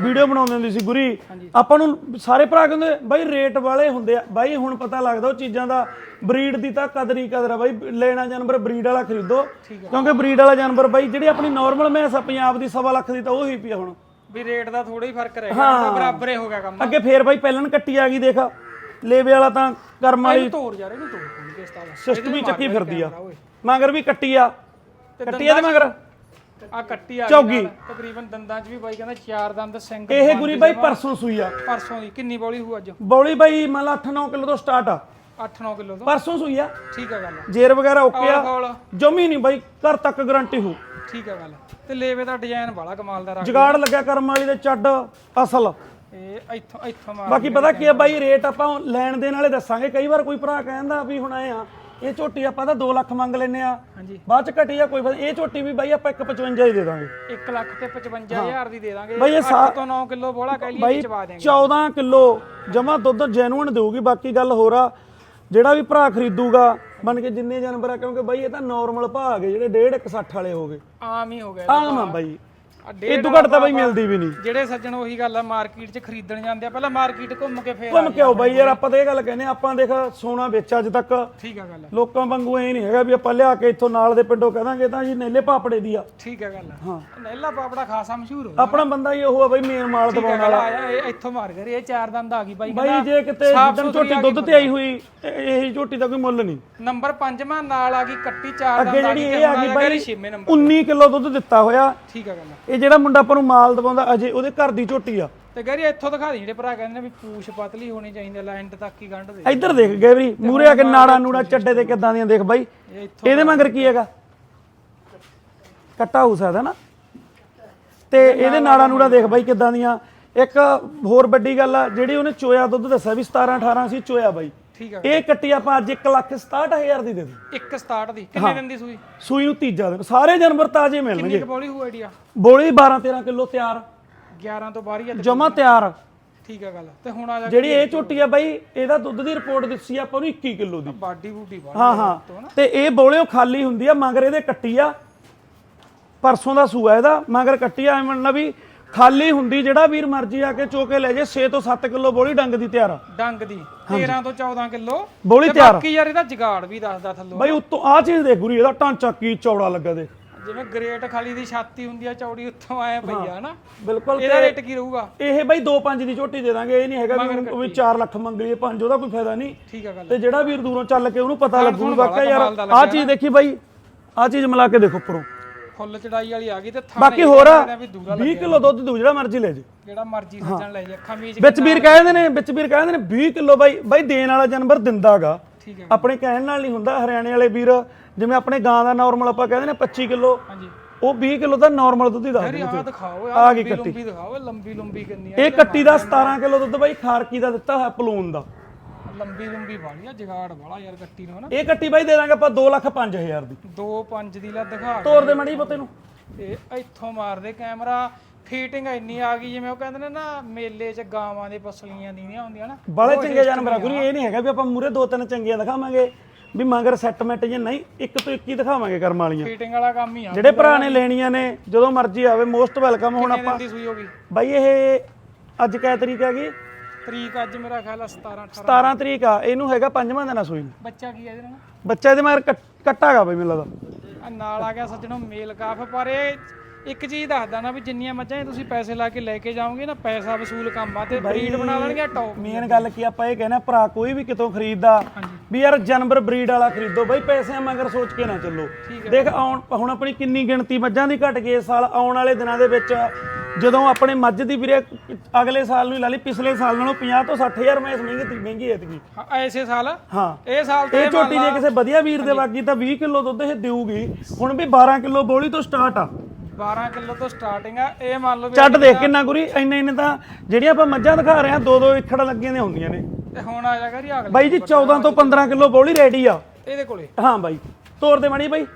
ਵੀਡੀਓ ਬਣਾਉਂਦੇ ਹੁੰਦੇ ਸੀ ਗੁਰੀ ਆਪਾਂ ਨੂੰ ਸਾਰੇ ਭਰਾ ਕਹਿੰਦੇ ਬਾਈ ਰੇਟ ਵਾਲੇ ਹੁੰਦੇ ਆ। ਬਾਈ ਹੁਣ ਪਤਾ ਲੱਗਦਾ ਉਹ ਚੀਜ਼ਾਂ ਦਾ ਬਰੀਡ ਦੀ ਤਾਂ ਕਦਰ ਹੀ ਕਦਰ ਆ ਬਾਈ। ਲੈਣਾ ਜਾਨਵਰ ਬਰੀਡ ਵਾਲਾ ਖਰੀਦੋ। ਕਿਉਂਕਿ ਬਰੀਡ ਵਾਲਾ ਜਾਨਵਰ ਬਾਈ ਜਿਹੜੀ ਆਪਣੀ ਨਾਰਮਲ ਮੈਸ ਆ ਪੰਜਾਬ ਦੀ ਸਵਾ ਲੱਖ ਦੀ ਤਾਂ ਉਹ ਹੀ ਪਈ ਹੁਣ। ਵੀ ਰੇਟ ਦਾ ਥੋੜਾ ਹੀ ਫ਼ਰਕ ਰਹਿ ਗਿਆ। ਬਰਾਬਰ ਹੀ ਹੋ ਗਿਆ ਕੰਮ। ਅੱਗੇ ਫੇਰ ਬਾਈ ਪਹਿਲਣ ਕੱਟੀ ਆ ਗਈ ਦੇਖ। ਲੇਵੇ ਵਾਲਾ ਤਾਂ ਕਰਮ ਵਾਲੀ ਇਹਨੂੰ ਤੋੜ ਕੋਈ ਕਿਸ ਤਰ੍ਹਾਂ ਸਿਸਟਮ ਹੀ ਚੱਕੀ ਫਿਰਦੀ ਆ। ਮਗਰ ਵੀ ਕੱਟੀ ਆ। ਕੱਟੀ ਆ ਤੇ ਮਗਰ? ਆ ਕੱਟੀ ਆ ਚੌਗੀ। ਨਾਲ, ਤਕਰੀਬਨ ਦੰਦਾਂ 'ਚ ਵੀ ਬਾਈ ਕਹਿੰਦਾ ਚਾਰ ਦੰਦ ਸਿੰਘ ਇਹ ਗੁਰੀ ਬਾਈ ਪਰਸੋਂ ਸੂਈ ਆ। ਪਰਸੋਂ ਦੀ ਕਿੰਨੀ ਬੋਲੀ ਹੋਊ ਅੱਜ? ਬੌਲੀ ਬਾਈ ਮੰਨ ਲਾ 8-9 ਕਿਲੋ ਤੋਂ ਸਟਾਰਟ ਆ। 8-9 ਕਿਲੋ ਤੋਂ? ਪਰਸੋਂ ਸੂਈ ਆ। ਠੀਕ ਆ ਗੱਲ ਜੇਰ ਵਗੈਰਾ ਓਕੇ ਆ। ਫੌਲ ਜਮੀ ਨਹੀਂ ਬਾਈ ਘਰ ਤੱਕ ਗਾਰੰਟੀ ਹੋ। ਠੀਕ ਆ ਗੱਲ ਤੇ ਲੇਵੇ ਦਾ ਡਿਜ਼ਾਈਨ ਬੜਾ ਕਮਾਲ ਦਾ ਰੱਖ ਜਗਾੜ ਲੱਗਿਆ ਕਰਮ ਵਾਲੀ ਦੇ ਚੱਡ ਅਸਲ। ਇਹ ਇੱਥੋਂ ਇੱਥੋਂ ਮਾਰ ਬਾਕੀ ਪਤਾ ਕੀ ਆ ਬਾਈ ਰੇਟ ਆਪਾਂ ਲੈਣ ਦੇਣ ਵਾਲੇ ਦੱਸਾਂਗੇ। ਕਈ ਵਾਰ ਕੋਈ ਭਰਾ ਕਹਿੰਦਾ ਵੀ ਹੁਣ ਆਏ ਆ ਇਹ ਝੋਟੀ ਆਪਾਂ ਤਾਂ 2 ਲੱਖ ਮੰਗ ਲੈਨੇ ਆ ਹਾਂਜੀ। ਬਾਅਦ ਚ ਘਟੀ ਆ ਕੋਈ ਇਹ ਝੋਟੀ ਵੀ ਬਾਈ ਆਪਾਂ 155 ਹੀ ਦੇ ਦਾਂਗੇ। 1 ਲੱਖ ਤੇ 55000 ਦੀ ਦੇ ਦਾਂਗੇ। ਬਾਈ ਇਹ 8 ਤੋਂ 9 ਕਿਲੋ ਬੋਲਾ ਕਹਿ ਬਾਈ ਚਵਾ ਦੇਾਂਗੇ 14 ਕਿਲੋ ਜਮਾ ਦੁੱਧ ਜੈਨੂਨ ਦੇਊਗੀ। ਬਾਕੀ ਗੱਲ ਹੋਰ ਆ ਜਿਹੜਾ ਵੀ ਭਰਾ ਖਰੀਦੂਗਾ ਬਣ ਕੇ ਜਿੰਨੇ ਜਾਨਵਰ ਆ ਕਿਉਂਕਿ ਬਾਈ ਇਹ ਤਾਂ ਨਾਰਮਲ ਭਾਅ ਹੈਗੇ ਜਿਹੜੇ 1.5 160 ਵਾਲੇ ਹੋਗੇ ਆਮ ਹੀ ਹੋ ਗਿਆ ਆਮ ਆ ਬਾਈ। ਇਹ ਤੋਂ ਘੱਟ ਤਾਂ ਬਾਈ ਮਿਲਦੀ ਵੀ ਨਹੀਂ। ਜਿਹੜੇ ਸੱਜਣ ਉਹੀ ਗੱਲ ਆ ਮਾਰਕੀਟ 'ਚ ਖਰੀਦਣ ਜਾਂਦੇ ਆ ਪਹਿਲਾਂ ਮਾਰਕੀਟ ਘੁੰਮ ਕੇ ਫੇਰ ਘੁੰਮ ਕਿਉਂ ਬਾਈ ਯਾਰ ਆਪਾਂ ਤਾਂ ਇਹ ਗੱਲ ਕਹਿੰਦੇ ਆ, ਆਪਾਂ ਦੇਖ ਸੋਨਾ ਵੇਚ ਅੱਜ ਤੱਕ। ਠੀਕ ਆ ਗੱਲ ਲੋਕਾਂ ਵਾਂਗੂ ਐ ਨਹੀਂ ਹੈਗਾ ਵੀ ਆਪਾਂ ਲਿਆ ਕੇ ਇੱਥੋਂ ਨਾਲ ਦੇ ਪਿੰਡੋਂ ਕਹਾਂਗੇ ਤਾਂ ਜੀ ਨੇਲੇ ਪਾਪੜੇ ਦੀ ਆ। ਠੀਕ ਆ ਗੱਲ ਹਾਂ। ਨਹਿਲਾ ਪਾਪੜਾ ਖਾਸਾ ਮਸ਼ਹੂਰ ਹੋ ਆਪਣਾ ਬੰਦਾ ਹੀ ਉਹ ਆ ਬਾਈ ਮੇਨ ਮਾਲ ਦਵਾਉਣ ਆਇਆ ਇਹ ਇੱਥੋਂ ਮਾਰ ਗਏ ਇਹ ਚਾਰ ਦੰਦ ਆ ਗਈ ਬਾਈ ਬਾਈ ਜੇ ਕਿਤੇ ਜਿੱਦਣ ਝੋਟੀ ਦੁੱਧ ਤੇ ਆਈ ਹੋਈ ਇਹ- ਇਹ ਝੋਟੀ ਦਾ ਕੋਈ ਮੁੱਲ ਨਹੀਂ। ਨੰਬਰ 5ਵਾਂ ਨਾਲ ਆ ਗਈ ਕੱਟੀ ਚਾਰ ਅੱਗੇ ਦੰਦ ਆ ਜਿਹੜੀ ਗਈ ਇਹ ਆ ਗਈ ਬਾਈ 6ਵੇਂ ਨੰਬਰ 19 ਕਿਲੋ ਦੁੱਧ ਦਿੱਤਾ ਹੋਇਆ। ਠੀਕ ਆ ਗੱਲ ਇਹ ਜਿਹੜਾ ਮੁੰਡਾ ਆਪਾਂ ਨੂੰ ਮਾਲ ਦਵਾਉਂਦਾ ਅਜੇ ਉਹਦੇ ਘਰ ਦੀ ਝੋਟੀ ਆ। ਤੇ ਗੈਰੀ ਇੱਥੋਂ ਦਿਖਾ ਦੇ ਜਿਹੜੇ ਭਰਾ ਕਹਿੰਦੇ ਨੇ ਵੀ ਪੂਛ ਪਤਲੀ ਹੋਣੀ ਚਾਹੀਦੀ ਹੈ ਲੈਂਡ ਤੱਕ ਹੀ ਗੰਢ ਦੇ। ਇੱਧਰ ਦੇਖ ਗਏ ਵੀ ਮੂਰੇ ਆ ਕੇ ਨਾੜਾ ਨੂੜਾ ਚੱਡੇ ਤੇ ਕਿੱਦਾਂ ਦੀਆਂ ਦੇਖ ਬਾਈ। ਇਹ ਇੱਥੋਂ ਇਹਦੇ ਮਗਰ ਕੀ ਹੈਗਾ? ਕੱਟਾ ਹੋ ਸਕਦਾ ਨਾ। ਤੇ ਇਹਦੇ ਨਾੜਾ ਨੂੜਾ ਦੇਖ ਬਾਈ ਕਿੱਦਾਂ ਦੀਆਂ। ਇੱਕ ਹੋਰ ਵੱਡੀ ਗੱਲ ਆ ਜਿਹੜੀ ਉਹਨੇ ਚੋਇਆ ਦੁੱਧ ਦੱਸਿਆ ਵੀ 17 18 ਸੀ ਚੋਇਆ ਬਾਈ। ਠੀਕ ਆ। ਇਹ ਕੱਟੀ ਆਪਾਂ ਅੱਜ 1 ਲੱਖ 67000 ਦੀ ਦੇ ਦੇ ਇੱਕ 67 ਦੀ। ਕਿੰਨੇ ਦਿਨ ਦੀ ਸੂਈ? ਸੂਈ ਨੂੰ ਤੀਜਾ ਦਿਨ। ਸਾਰੇ ਜਾਨਵਰ ਤਾਜ਼ੇ ਮਿਲਣਗੇ। ਕਿੰਨੀ ਕੁ ਬੋਲੀ ਹੋਊ ਆਈਡੀਆ ਬੋਲੀ 12 13 ਕਿਲੋ ਤਿਆਰ। 11 ਤੋਂ ਬਾਹਰ ਹੀ ਆ ਤੇ- ਜਮਾ ਤਿਆਰ। ਠੀਕ ਆ ਗੱਲ। ਤੇ ਹੁਣ ਆ ਜਾ ਜਿਹੜੀ ਇਹ ਝੋਟੀ ਆ ਬਾਈ ਇਹਦਾ ਦੁੱਧ ਦੀ ਰਿਪੋਰਟ ਦਿੱਤੀ ਆ ਆਪਾਂ ਨੂੰ 21 ਕਿਲੋ ਦੀ। ਬਾਡੀ ਬੂਟੀ ਬਾਹਰ ਹਾਂ ਹਾਂ। ਤੇ ਇਹ ਬੋਲਿਓ ਖਾਲੀ ਹੁੰਦੀ ਆ ਮਗਰ ਇਹਦੇ ਕੱਟੀ ਆ। ਪਰਸੋਂ ਦਾ ਸੂਆ ਇਹਦਾ ਮਗਰ ਕੱਟੀ ਆ ਐਵੇਂ ਨਾ ਵੀ ਖਾਲੀ ਹੁੰਦੀ ਜਿਹੜਾ ਵੀਰ ਮਰਜ਼ੀ ਆ ਕੇ ਚੋਕੇ ਲੈ ਜੇ 6 ਤੋਂ 7 ਕਿਲੋ ਬੋਲੀ ਡੰਗ ਦੀ ਤਿਆਰ ਆ। ਡੰਗ ਦੀ 13 ਤੋਂ 14 ਕਿਲੋ। ਬੋਲੀ ਤਿਆਰ ਬਾਕੀ ਯਾਰ ਇਹਦਾ ਜਗਾੜ ਵੀ ਦੱਸਦਾ ਥੱਲੋਂ। ਬਾਈ ਉੱਤੋਂ ਆ ਚੀਜ਼ ਦੇਖ ਗੁਰੀ ਇਹਦਾ ਢਾਂਚਾ ਕੀ ਚੌੜਾ ਲੱਗਾ ਦੇ ਜਿਵੇਂ ਗ੍ਰੇਟ ਖਾਲੀ ਦੀ ਛਾਤੀ ਹੁੰਦੀ ਆ ਚੌੜੀ ਉੱਥੋਂ ਆਇਆ ਪਈ ਆ ਹਨਾ? ਬਿਲਕੁਲ ਇਹਦਾ ਰੇਟ ਕੀ ਰਹੂਗਾ? ਇਹ ਬਾਈ 2-5 ਦੀ ਝੋਟੀ ਦੇ ਦਾਂਗੇ ਇਹ ਨਹੀਂ ਹੈਗਾ ਵੀ ਉਹ ਵੀ 4 ਲੱਖ ਮੰਗ ਲਈਏ 5 ਉਹਦਾ ਕੋਈ ਫਾਇਦਾ ਨਹੀਂ। ਠੀਕ ਆ ਗੱਲ। ਤੇ ਜਿਹੜਾ ਵੀਰ ਦੂਰੋਂ ਚੱਲ ਕੇ ਉਹਨੂੰ ਪਤਾ ਲੱਗੂ ਵਾਕਿਆ ਯਾਰ ਕਮਾਲ ਦਾ ਆ ਚੀਜ਼ ਦੇਖੀ ਬਾਈ ਆ ਚੀਜ਼ ਮਿਲਾ ਕੇ ਦੇਖੋ ਉੱਪਰੋਂ। ਫੁੱਲ ਚੜਾਈ ਵਾਲੀ ਆ ਗਈ ਤੇ ਥਾਣੇ ਬਾਕੀ ਹੋਰ ਆ ਵੀ ਦੂਰਾ 20 ਕਿਲੋ ਦੁੱਧ ਦੂ ਜਿਹੜਾ ਮਰਜ਼ੀ ਲੈ ਜੇ ਜਿਹੜਾ ਮਰਜ਼ੀ ਸੱਜਣ ਲੈ ਜਾ ਅੱਖਾਂ ਮੀਚ ਵਿੱਚ ਵੀਰ ਕਹਿੰਦੇ ਨੇ ਵਿੱਚ ਵੀਰ ਕਹਿੰਦੇ ਨੇ 20 ਕਿਲੋ ਬਾਈ ਬਾਈ ਦੇਣ ਵਾਲਾ ਜਾਨਵਰ ਦਿੰਦਾਗਾ। ਠੀਕ ਹੈ। ਆਪਣੇ ਕਹਿਣ ਨਾਲ ਨਹੀਂ ਹੁੰਦਾ ਹਰਿਆਣੇ ਵਾਲੇ ਵੀਰ ਜਿਵੇਂ ਆਪਣੇ ਗਾਂ ਦਾ ਨਾਰਮਲ ਆਪਾਂ ਕਹਿੰਦੇ ਨੇ 25 ਕਿਲੋ ਹਾਂਜੀ। ਉਹ 20 ਕਿਲੋ ਦਾ ਨਾਰਮਲ ਦੁੱਧ ਹੀ ਦੱਸ ਦਿਖਾਓ ਆ ਯਾਰ ਗਈ ਲੰਬੀ ਲੰਬੀ ਦਿਖਾਓ ਇਹ ਲੰਬੀ ਲੰਬੀ ਕਿੰਨੀ ਆ ਇਹ ਕੱਟੀ ਦਾ 17 ਕਿਲੋ ਦੁੱਧ ਬਾਈ ਖਾਰਕੀ ਦਾ ਦਿੱਤਾ ਹੋਇਆ ਪਲੂਨ ਦਾ। ਲੰਬੀ ਲੰਬੀ ਵਾਲੀ ਆ ਜਗਾੜ ਵਾਲਾ ਯਾਰ ਕੱਟੀ ਨੂੰ ਹਨਾ। ਇਹ ਕੱਟੀ ਬਾਈ ਦੇ ਦਾਂਗੇ ਆਪਾਂ 2 ਲੱਖ 5000 ਦੀ। 2 5 ਦੀ ਲਾ ਦਿਖਾ ਤੋਰ ਦੇ ਮੜੀ ਪੁੱਤੇ ਨੂੰ। ਤੇ ਇੱਥੋਂ ਮਾਰਦੇ ਕੈਮਰਾ ਫੀਟਿੰਗ ਇੰਨੀ ਆ ਗਈ ਜਿਵੇਂ ਉਹ ਕਹਿੰਦੇ ਨੇ ਨਾ ਮੇਲੇ 'ਚ ਗਾਵਾਂ ਦੇ ਪਸਲੀਆਂ ਦੀਆਂ ਹੁੰਦੀਆਂ ਨਾ। ਬੜੇ ਚੰਗੇ ਜਾਨਵਰ ਆ ਗੁਰੀ ਇਹ ਨਹੀਂ ਹੈਗਾ ਵੀ ਆਪਾਂ ਮੂਰੇ ਦੋ ਤਿੰਨ ਚੰਗੀਆਂ ਦਿਖਾਵਾਂਗੇ ਵੀ ਮਗਰ ਸੈਟਮੈਂਟ ਜੇ ਨਹੀਂ ਇੱਕ ਤੋਂ ਇੱਕ ਹੀ ਦਿਖਾਵਾਂਗੇ ਕਰਮ ਵਾਲੀਆਂ। ਫੀਟਿੰਗ ਵਾਲਾ ਕੰਮ ਹੀ ਆ। ਜਿਹੜੇ ਭਰਾ ਨੇ ਲੈਣੀਆਂ ਨੇ ਜਦੋਂ ਮਰਜ਼ੀ ਆਵੇ ਮੋਸਟ ਵੈਲਕਮ ਹੁਣ ਕਿੰਨੇ ਦਿਨ ਦੀ ਸੂਈ ਹੋ ਗਈ? ਬਾਈ ਇਹ ਅੱਜ ਕਿਹ ਤਰੀਕ ਹੈਗੀ ਤਰੀਕ ਅੱਜ ਮੇਰਾ ਖਿਆਲ ਆ 17 18 17 ਤਰੀਕ ਆ ਇਹਨੂੰ ਹੈਗਾ ਪੰਜਵਾਂ ਦਿਨ ਆ ਸੂਈ ਨੂੰ। ਬੱਚਾ ਕੀ ਹੈ ਇਹਦੇ ਨਾਲ? ਬੱਚਾ ਇਹਦੇ ਮਗਰ ਕੱਟ- ਕੱਟਾਗਾ ਬਈ ਮੈਨੂੰ ਲੱਗਦਾ। ਆ ਨਾਲ ਆ ਗਿਆ ਸੱਜਣੋ ਮੇਲ ਕਾਫ ਪਰ ਇਹ ਇੱਕ ਚੀਜ਼ ਦੱਸਦਾ ਨਾ ਵੀ ਜਿੰਨੀਆਂ ਮੱਝਾਂ ਇਹ ਤੁਸੀਂ ਪੈਸੇ ਲਾ ਕੇ ਲੈ ਕੇ ਜਾਓਗੇ ਨਾ ਪੈਸਾ ਵਸੂਲ ਕੰਮ ਆ ਤੇ ਬਰੀਡ ਬਣਾ ਲੈਣਗੇ ਟੌਪ ਮੇਨ ਗੱਲ ਕੀ ਆਪਾਂ ਇਹ ਕਹਿੰਦੇ ਆ, ਭਰਾ ਕੋਈ ਵੀ ਕਿਤੋਂ ਖਰੀਦਦਾ ਵੀ ਯਾਰ ਜਾਨਵਰ ਬਰੀਡ ਵਾਲਾ ਖਰੀਦੋ। ਬਈ ਪੈਸਿਆਂ ਮਗਰ ਸੋਚ ਕੇ ਨਾ ਚੱਲੋ। ਦੇਖ ਆਉਣ ਹੁਣ ਆਪਣੀ ਕਿੰਨੀ ਗਿਣਤੀ ਮੱਝਾਂ ਦੀ ਘਟ ਗਈ ਇਸ ਸਾਲ ਆਉਣ ਵਾਲੇ ਦਿਨਾਂ ਦੇ ਵਿੱਚ ਜਦੋਂ ਆਪਣੇ ਮੱਝ ਦੀ ਵੀਰੇ ਅਗਲੇ ਸਾਲ ਨੂੰ ਹੀ ਲਾ ਲਈ ਪਿਛਲੇ ਸਾਲ ਨਾਲੋਂ 50 ਤੋਂ 60000 ਮੈਸ ਮਹਿੰਗੀ ਤੀ ਮਹਿੰਗੀ ਐਤਕੀ ਹਾਂ, ਐਸੇ ਸਾਲ ਹਾਂ। ਇਹ ਸਾਲ ਤੇ ਇਹ ਝੋਟੀ ਜੇ ਕਿਸੇ ਵਧੀਆ ਵੀਰ ਦੇ ਵਾਗੀ ਤਾਂ 20 ਕਿਲੋ ਦੁੱਧ ਇਹ ਦੇਊਗੀ। ਹੁਣ ਵੀ 12 ਕਿਲੋ ਬੋਲੀ ਤੋਂ ਸਟਾਰਟ ਆ। 12 ਕਿਲੋ ਤੋਂ ਸਟਾਰਟਿੰਗ ਆ ਇਹ ਮੰਨ ਲਓ ਚੱਡ ਦੇਖ ਕਿੰਨਾ ਗੁਰੀ ਇੰਨੇ ਇੰਨੇ ਤਾਂ ਜਿਹੜੀਆਂ ਆਪਾਂ ਮੱਝਾਂ ਦਿਖਾ ਰਹੇ ਆ ਦੋ ਦੋ ਇਖੜ ਲੱਗੀਆਂ ਨੇ ਹੁੰਦੀਆਂ ਨੇ। ਤੇ ਹੁਣ ਆ ਜਾਗਾ ਜੀ ਅਗਲਾ ਬਾਈ ਜੀ 14 ਤੋਂ 15 ਕਿਲੋ ਬੋਲੀ ਰੈਡੀ ਆ। ਇਹਦੇ ਕੋਲੇ? ਹਾਂ ਬਾਈ ਤੋਰ ਦੇ ਮਾੜੀ ਬਾਈ।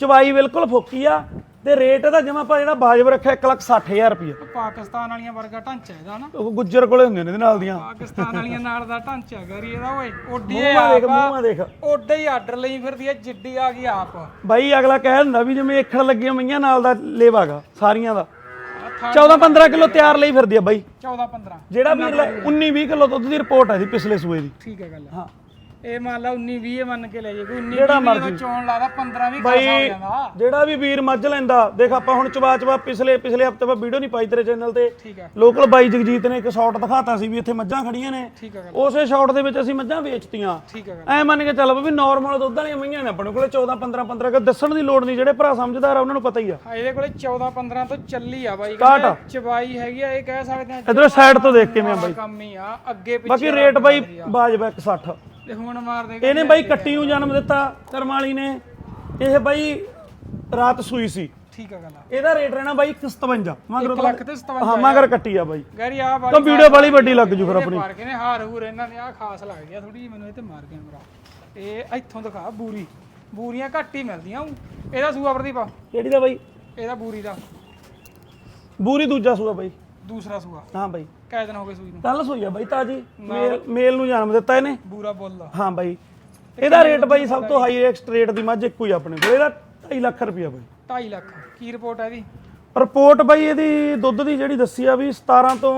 ਚਵਾਈ ਬਿਲਕੁਲ ਫੋਕੀ ਆ ਤੇ ਰੇਟ ਇਹਦਾ ਜਿਵੇਂ ਆਪਾਂ ਜਿਹੜਾ ਬਾਜਬ ਰੱਖਿਆ 160000 ਰੁਪਏ ਪਾਕਿਸਤਾਨ ਵਾਲੀਆਂ ਵਰਗਾ ਢਾਂਚਾ ਇਹਦਾ ਨਾ। ਉਹ ਗੁੱਜਰ ਕੋਲੇ ਹੁੰਦੇ ਨੇ ਇਹਦੇ ਨਾਲ ਦੀਆਂ। ਪਾਕਿਸਤਾਨ ਵਾਲੀਆਂ ਨਾਲ ਦਾ ਢਾਂਚਾ ਹੈਗਾ ਰੀ ਇਹਦਾ ਓਏ ਓਡੀ ਮੂੰਹ ਦੇਖ ਮੂੰਹ ਦੇਖ। ਓਡੇ ਹੀ ਆਰਡਰ ਲਈ ਫਿਰਦੀ ਹੈ ਜਿੱਡੀ ਆ ਗਈ ਆਪ। ਬਾਈ ਅਗਲਾ ਕਹਿ ਦਿੰਦਾ ਵੀ ਜਿਵੇਂ ਇਖੜ ਲੱਗੀਆਂ ਮਈਆਂ ਨਾਲ ਦਾ ਲੇਵਾਗਾ ਸਾਰੀਆਂ ਦਾ। ਆਹ ਥਾਂ 14 15 ਕਿਲੋ ਤਿਆਰ ਲਈ ਫਿਰਦੀ ਆ ਬਾਈ। 14 15 ਜਿਹੜਾ ਵੀ 19 20 ਕਿਲੋ ਦੁੱਧ ਦੀ ਰਿਪੋਰਟ ਦੀ ਪਿਛਲੇ ਸੂਏ ਦੀ। ਠੀਕ ਹੈ ਗੱਲ ਹਾਂ। ਇਹ ਮੰਨ ਲਾ 19 20 ਮੰਨ ਕੇ ਲੈ ਜੇ ਕੋਈ 19 ਜਿਹੜਾ 20 ਜਦੋਂ ਚੋਣ ਲਾਦਾ 15 ਵੀ ਖਾ ਬਾਈ ਜਾਂਦਾ। ਜਿਹੜਾ ਵੀ ਵੀਰ ਮੱਝ ਲੈਂਦਾ ਦੇਖ ਆਪਾਂ ਹੁਣ ਚਵਾ ਚਵਾ ਪਿਛਲੇ ਪਿਛਲੇ ਹਫ਼ਤੇ ਆਪਾਂ ਵੀਡੀਓ ਨਹੀਂ ਪਾਈ ਤੇਰੇ ਚੈਨਲ ਤੇ। ਹੈ ਲੋਕਲ ਬਾਈ ਜਗਜੀਤ ਨੇ ਇੱਕ ਸ਼ਾਟ ਦਿਖਾਤਾ ਸੀ ਵੀ ਇੱਥੇ ਮੱਝਾਂ ਖੜੀਆਂ ਨੇ। ਹੈ ਉਸੇ ਸ਼ਾਟ ਦੇ ਵਿੱਚ ਅਸੀਂ ਮੱਝਾਂ ਵੇਚਤੀਆਂ। ਹੈ ਐ ਮੰਨ ਕੇ ਚੱਲ ਵੀ ਨਾਰਮਲ ਦੁੱਧ ਵਾਲੀਆਂ ਮਈਆਂ ਨੇ ਆਪਣੇ ਕੋਲੇ 14 15 15 ਕਿ ਦੱਸਣ ਦੀ ਲੋੜ ਨਹੀਂ ਜਿਹੜੇ ਭਰਾ ਸਮਝਦਾਰ ਆ ਉਹਨਾਂ ਨੂੰ ਪਤਾ ਹੀ ਆ। ਹਾਂ, ਇਹਦੇ ਕੋਲੇ 14 15 ਤੋਂ ਚੱਲੀ ਆ ਬਾਈ ਚਵਾਈ ਹੈਗੀ ਆ ਇਹ ਕਹਿ ਸਕਦੇ ਆ ਇਧਰੋਂ ਸਾਈਡ ਤੋਂ ਦੇਖ ਕਿਵੇਂ ਆ ਬਾਈ। ਕੰਮ ਹੀ ਆ ਅੱਗੇ ਪਿੱਛੇ ਬਾਕੀ ਰੇਟ ਬਾਈ ਬਾਜਵਾ 160 ਤੇ ਹੁਣ ਮਾਰ ਦੇ ਇਹਨੇ ਬਾਈ ਕੱਟੀ ਨੂੰ ਜਨਮ ਦਿੱਤਾ ਕਰਮ ਵਾਲੀ ਨੇ। ਇਹ ਬਾਈ ਰਾਤ ਸੂਈ ਸੀ। ਠੀਕ ਹੈ ਗੱਲ ਆ। ਇਹਦਾ ਰੇਟ ਰਹਿਣਾ ਬਾਈ 157 ਮਗਰ 1 ਲੱਖ ਤੇ 57 ਹਾਂ ਮਗਰ ਕੱਟੀ ਆ ਬਾਈ। ਗੈਰੀ ਆ ਬਾਈ ਤਾਂ ਵੀਡੀਓ ਵਾਲੀ ਵੱਡੀ ਲੱਗ ਜੂ ਫਿਰ ਆਪਣੀ। ਮਾਰ ਕੇ ਨੇ ਹਾਰ ਹੂਰ ਇਹਨਾਂ ਨੇ ਆ ਖਾਸ ਲੱਗ ਗਿਆ ਥੋੜੀ ਮੈਨੂੰ ਇਹ ਤੇ ਮਾਰ ਗਿਆ ਮੇਰਾ। ਇਹ ਇੱਥੋਂ ਦਿਖਾ ਬੂਰੀ। ਬੂਰੀਆਂ ਘੱਟ ਹੀ ਮਿਲਦੀਆਂ ਊਂ। ਇਹਦਾ ਸੂਆ ਪ੍ਰਦੀਪ ਆ, ਕਿਹੜੀ ਦਾ ਬਾਈ? ਇਹਦਾ ਬੂਰੀ ਦਾ। ਬੂਰੀ ਦੂਜਾ ਸੂਆ ਬਾਈ। ਦੂਸਰਾ ਸੂਆ। ਹਾਂ ਬਾਈ। ਕੈ ਦਿਨ ਹੋ ਗਏ ਸੂਈ ਨੂੰ। ਕੱਲ ਸੂਈ ਆ ਬਾਈ ਤਾਜੀ। ਮੇਲ ਮੇਲ ਨੂੰ ਜਨਮ ਦਿੱਤਾ ਇਹਨੇ। ਬੂਰਾ ਬੋਲਦਾ ਹਾਂ ਬਾਈ। ਇਹਦਾ ਰੇਟ ਬਾਈ ਸਭ ਤੋਂ ਹਾਈ ਰੇਟ ਰੇਟ ਦੀ ਮੱਝ ਇੱਕੋ ਹੀ ਆਪਣੇ ਕੋਲ। ਇਹਦਾ 2.5 ਲੱਖ ਰੁਪਇਆ ਬਾਈ। 2.5 ਲੱਖ। ਕੀ ਰਿਪੋਰਟ ਹੈ ਇਹਦੀ? ਰਿਪੋਰਟ ਬਾਈ ਇਹਦੀ ਦੁੱਧ ਦੀ ਜਿਹੜੀ ਦੱਸੀ ਆ ਵੀ 17 ਤੋਂ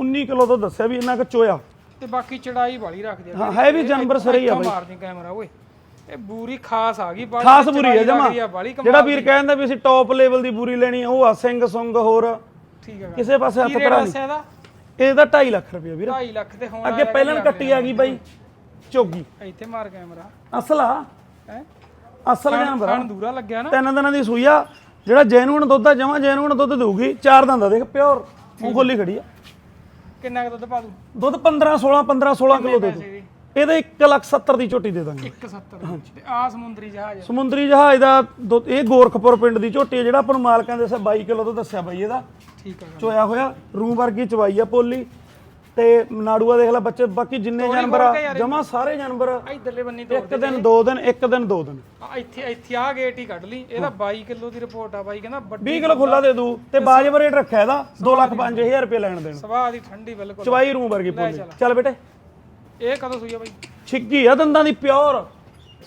19 ਕਿਲੋ ਤੋਂ ਦੱਸਿਆ ਵੀ ਇੰਨਾ ਕੁ ਚੋਇਆ। ਤੇ ਬਾਕੀ ਚੜਾਈ ਵਾਲੀ ਰੱਖਦੇ ਆ। ਹਾਂ ਹੈ ਵੀ ਜਾਨਵਰ ਸਰੇ ਹੀ ਆ ਬਾਈ। ਮਾਰਦੀ ਕੈਮਰਾ ਓਏ। ਇਹ ਬੂਰੀ ਖਾਸ ਆ ਗਈ ਬਾਹਲੀ ਖਾਸ ਬੁਰੀ ਹੈ ਜਮਾ। ਕਮਾਲ ਜਿਹੜਾ ਵੀਰ ਕਹਿੰਦਾ ਵੀ ਅਸੀਂ ਟੌਪ ਲੈਵਲ ਦੀ ਬੁਰੀ ਲੈਣੀ ਆ ਉਹ ਆ ਸਿੰਘ ਸੁੰਗ ਹੋਰ। ਠੀਕ ਹੈ ਕਿਸੇ ਪਾਸੇ ਹੱਥ ਕੀ ਰੇਟ ਨਹੀਂ। ਦੱਸਿਆ ਇਹਦਾ? ਇਹਦਾ 2.5 ਲੱਖ ਰੁਪਇਆ ਵੀਰ। 2.5 ਲੱਖ ਤੇ ਹੁਣ ਅੱਗੇ ਪਹਿਲਾਂ ਕੱਟੀ ਆ ਗਈ ਬਾਈ। ਚੋਗੀ। ਇੱਥੇ ਮਾਰ ਕੈਮਰਾ। ਅਸਲ ਆ। ਹੈ? ਅਸਲ ਜਾਨਵਰ ਦੂਰਾ ਲੱਗਿਆ ਨਾ। ਤਿੰਨ ਦਿਨਾਂ ਦੀ ਸੂਈ ਆ। ਜਿਹੜਾ ਜੈਨੂਨ ਦੁੱਧ ਆ ਜਮਾ ਜੈਨੂਨ ਦੁੱਧ ਦੇਊਗੀ। ਚਾਰ ਦਿਨ ਦਾ ਦੇਖ ਪਿਓਰ ਮੂੰਹ ਖੋਲੀ ਖੜੀ ਆ। ਕਿੰਨਾ ਕੁ ਦੁੱਧ ਪਾ ਦੂ? ਦੁੱਧ 15 16 15 16 ਕਿਲੋ ਦੇ ਦੀ ਇਹਦੇ 1 ਲੱਖ 70 ਦੀ ਝੋਟੀ ਦੇ ਦਾਂਗੇ। 170 ਤੇ ਆ ਸਮੁੰਦਰੀ ਜਹਾਜ਼। ਸਮੁੰਦਰੀ ਜਹਾਜ਼ ਦਾ ਇਹ ਗੋਰਖਪੁਰ ਪਿੰਡ ਦੀ ਝੋਟੀ ਹੈ ਜਿਹੜਾ ਆਪਾਂ ਨੂੰ ਮਾਲਕਾਂ ਦੇ ਦੱਸਿਆ 22 ਕਿਲੋ ਤੋਂ ਦੱਸਿਆ ਬਾਈ ਇਹਦਾ। ਠੀਕ ਹੈ ਚੋਇਆ ਹੋਇਆ ਰੂਮ ਵਰਗੀ ਚਵਾਈ ਆ ਪੋਲੀ। ਤੇ ਨਾੜੂਆ ਦੇਖ ਲੈ ਬੱਚੇ ਬਾਕੀ ਜਿੰਨੇ ਜਾਨਵਰ ਆ ਜਮਾ ਸਾਰੇ ਜਾਨਵਰ ਇਧਰਲੇ ਬੰਨੀ ਤੋਂ ਇੱਕ ਦਿਨ ਦੋ ਦਿਨ ਇੱਕ ਦਿਨ ਦੋ ਦਿਨ। ਆ ਇੱਥੇ ਇੱਥੇ ਆ ਗੇਟ ਹੀ ਕੱਢ ਲਈ। ਇਹਦਾ 22 ਕਿਲੋ ਦੀ ਰਿਪੋਰਟ ਆ ਬਾਈ ਕਹਿੰਦਾ ਵੱਡੀ 20 ਕਿਲੋ ਖੁੱਲਾ ਦੇ ਦੂ ਤੇ ਬਾਜਬ ਰੇਟ ਰੱਖਿਆ ਇਹਦਾ 2 ਲੱਖ 5000 ਰੁਪਏ ਲੈਣ ਦੇਣ। ਸਵਾਹ ਦੀ ਠੰਡੀ ਬਿਲਕੁਲ। ਚਵਾਈ ਰੂਮ ਵਰਗੀ ਪੋਲੀ। ਚੱਲ ਬੇਟੇ ਇਹ ਕਦੋਂ ਸੂਈ ਆ ਬਾਈ? ਛਿੱਗੀ ਆ ਦੰਦਾਂ ਦੀ ਪਿਓਰ।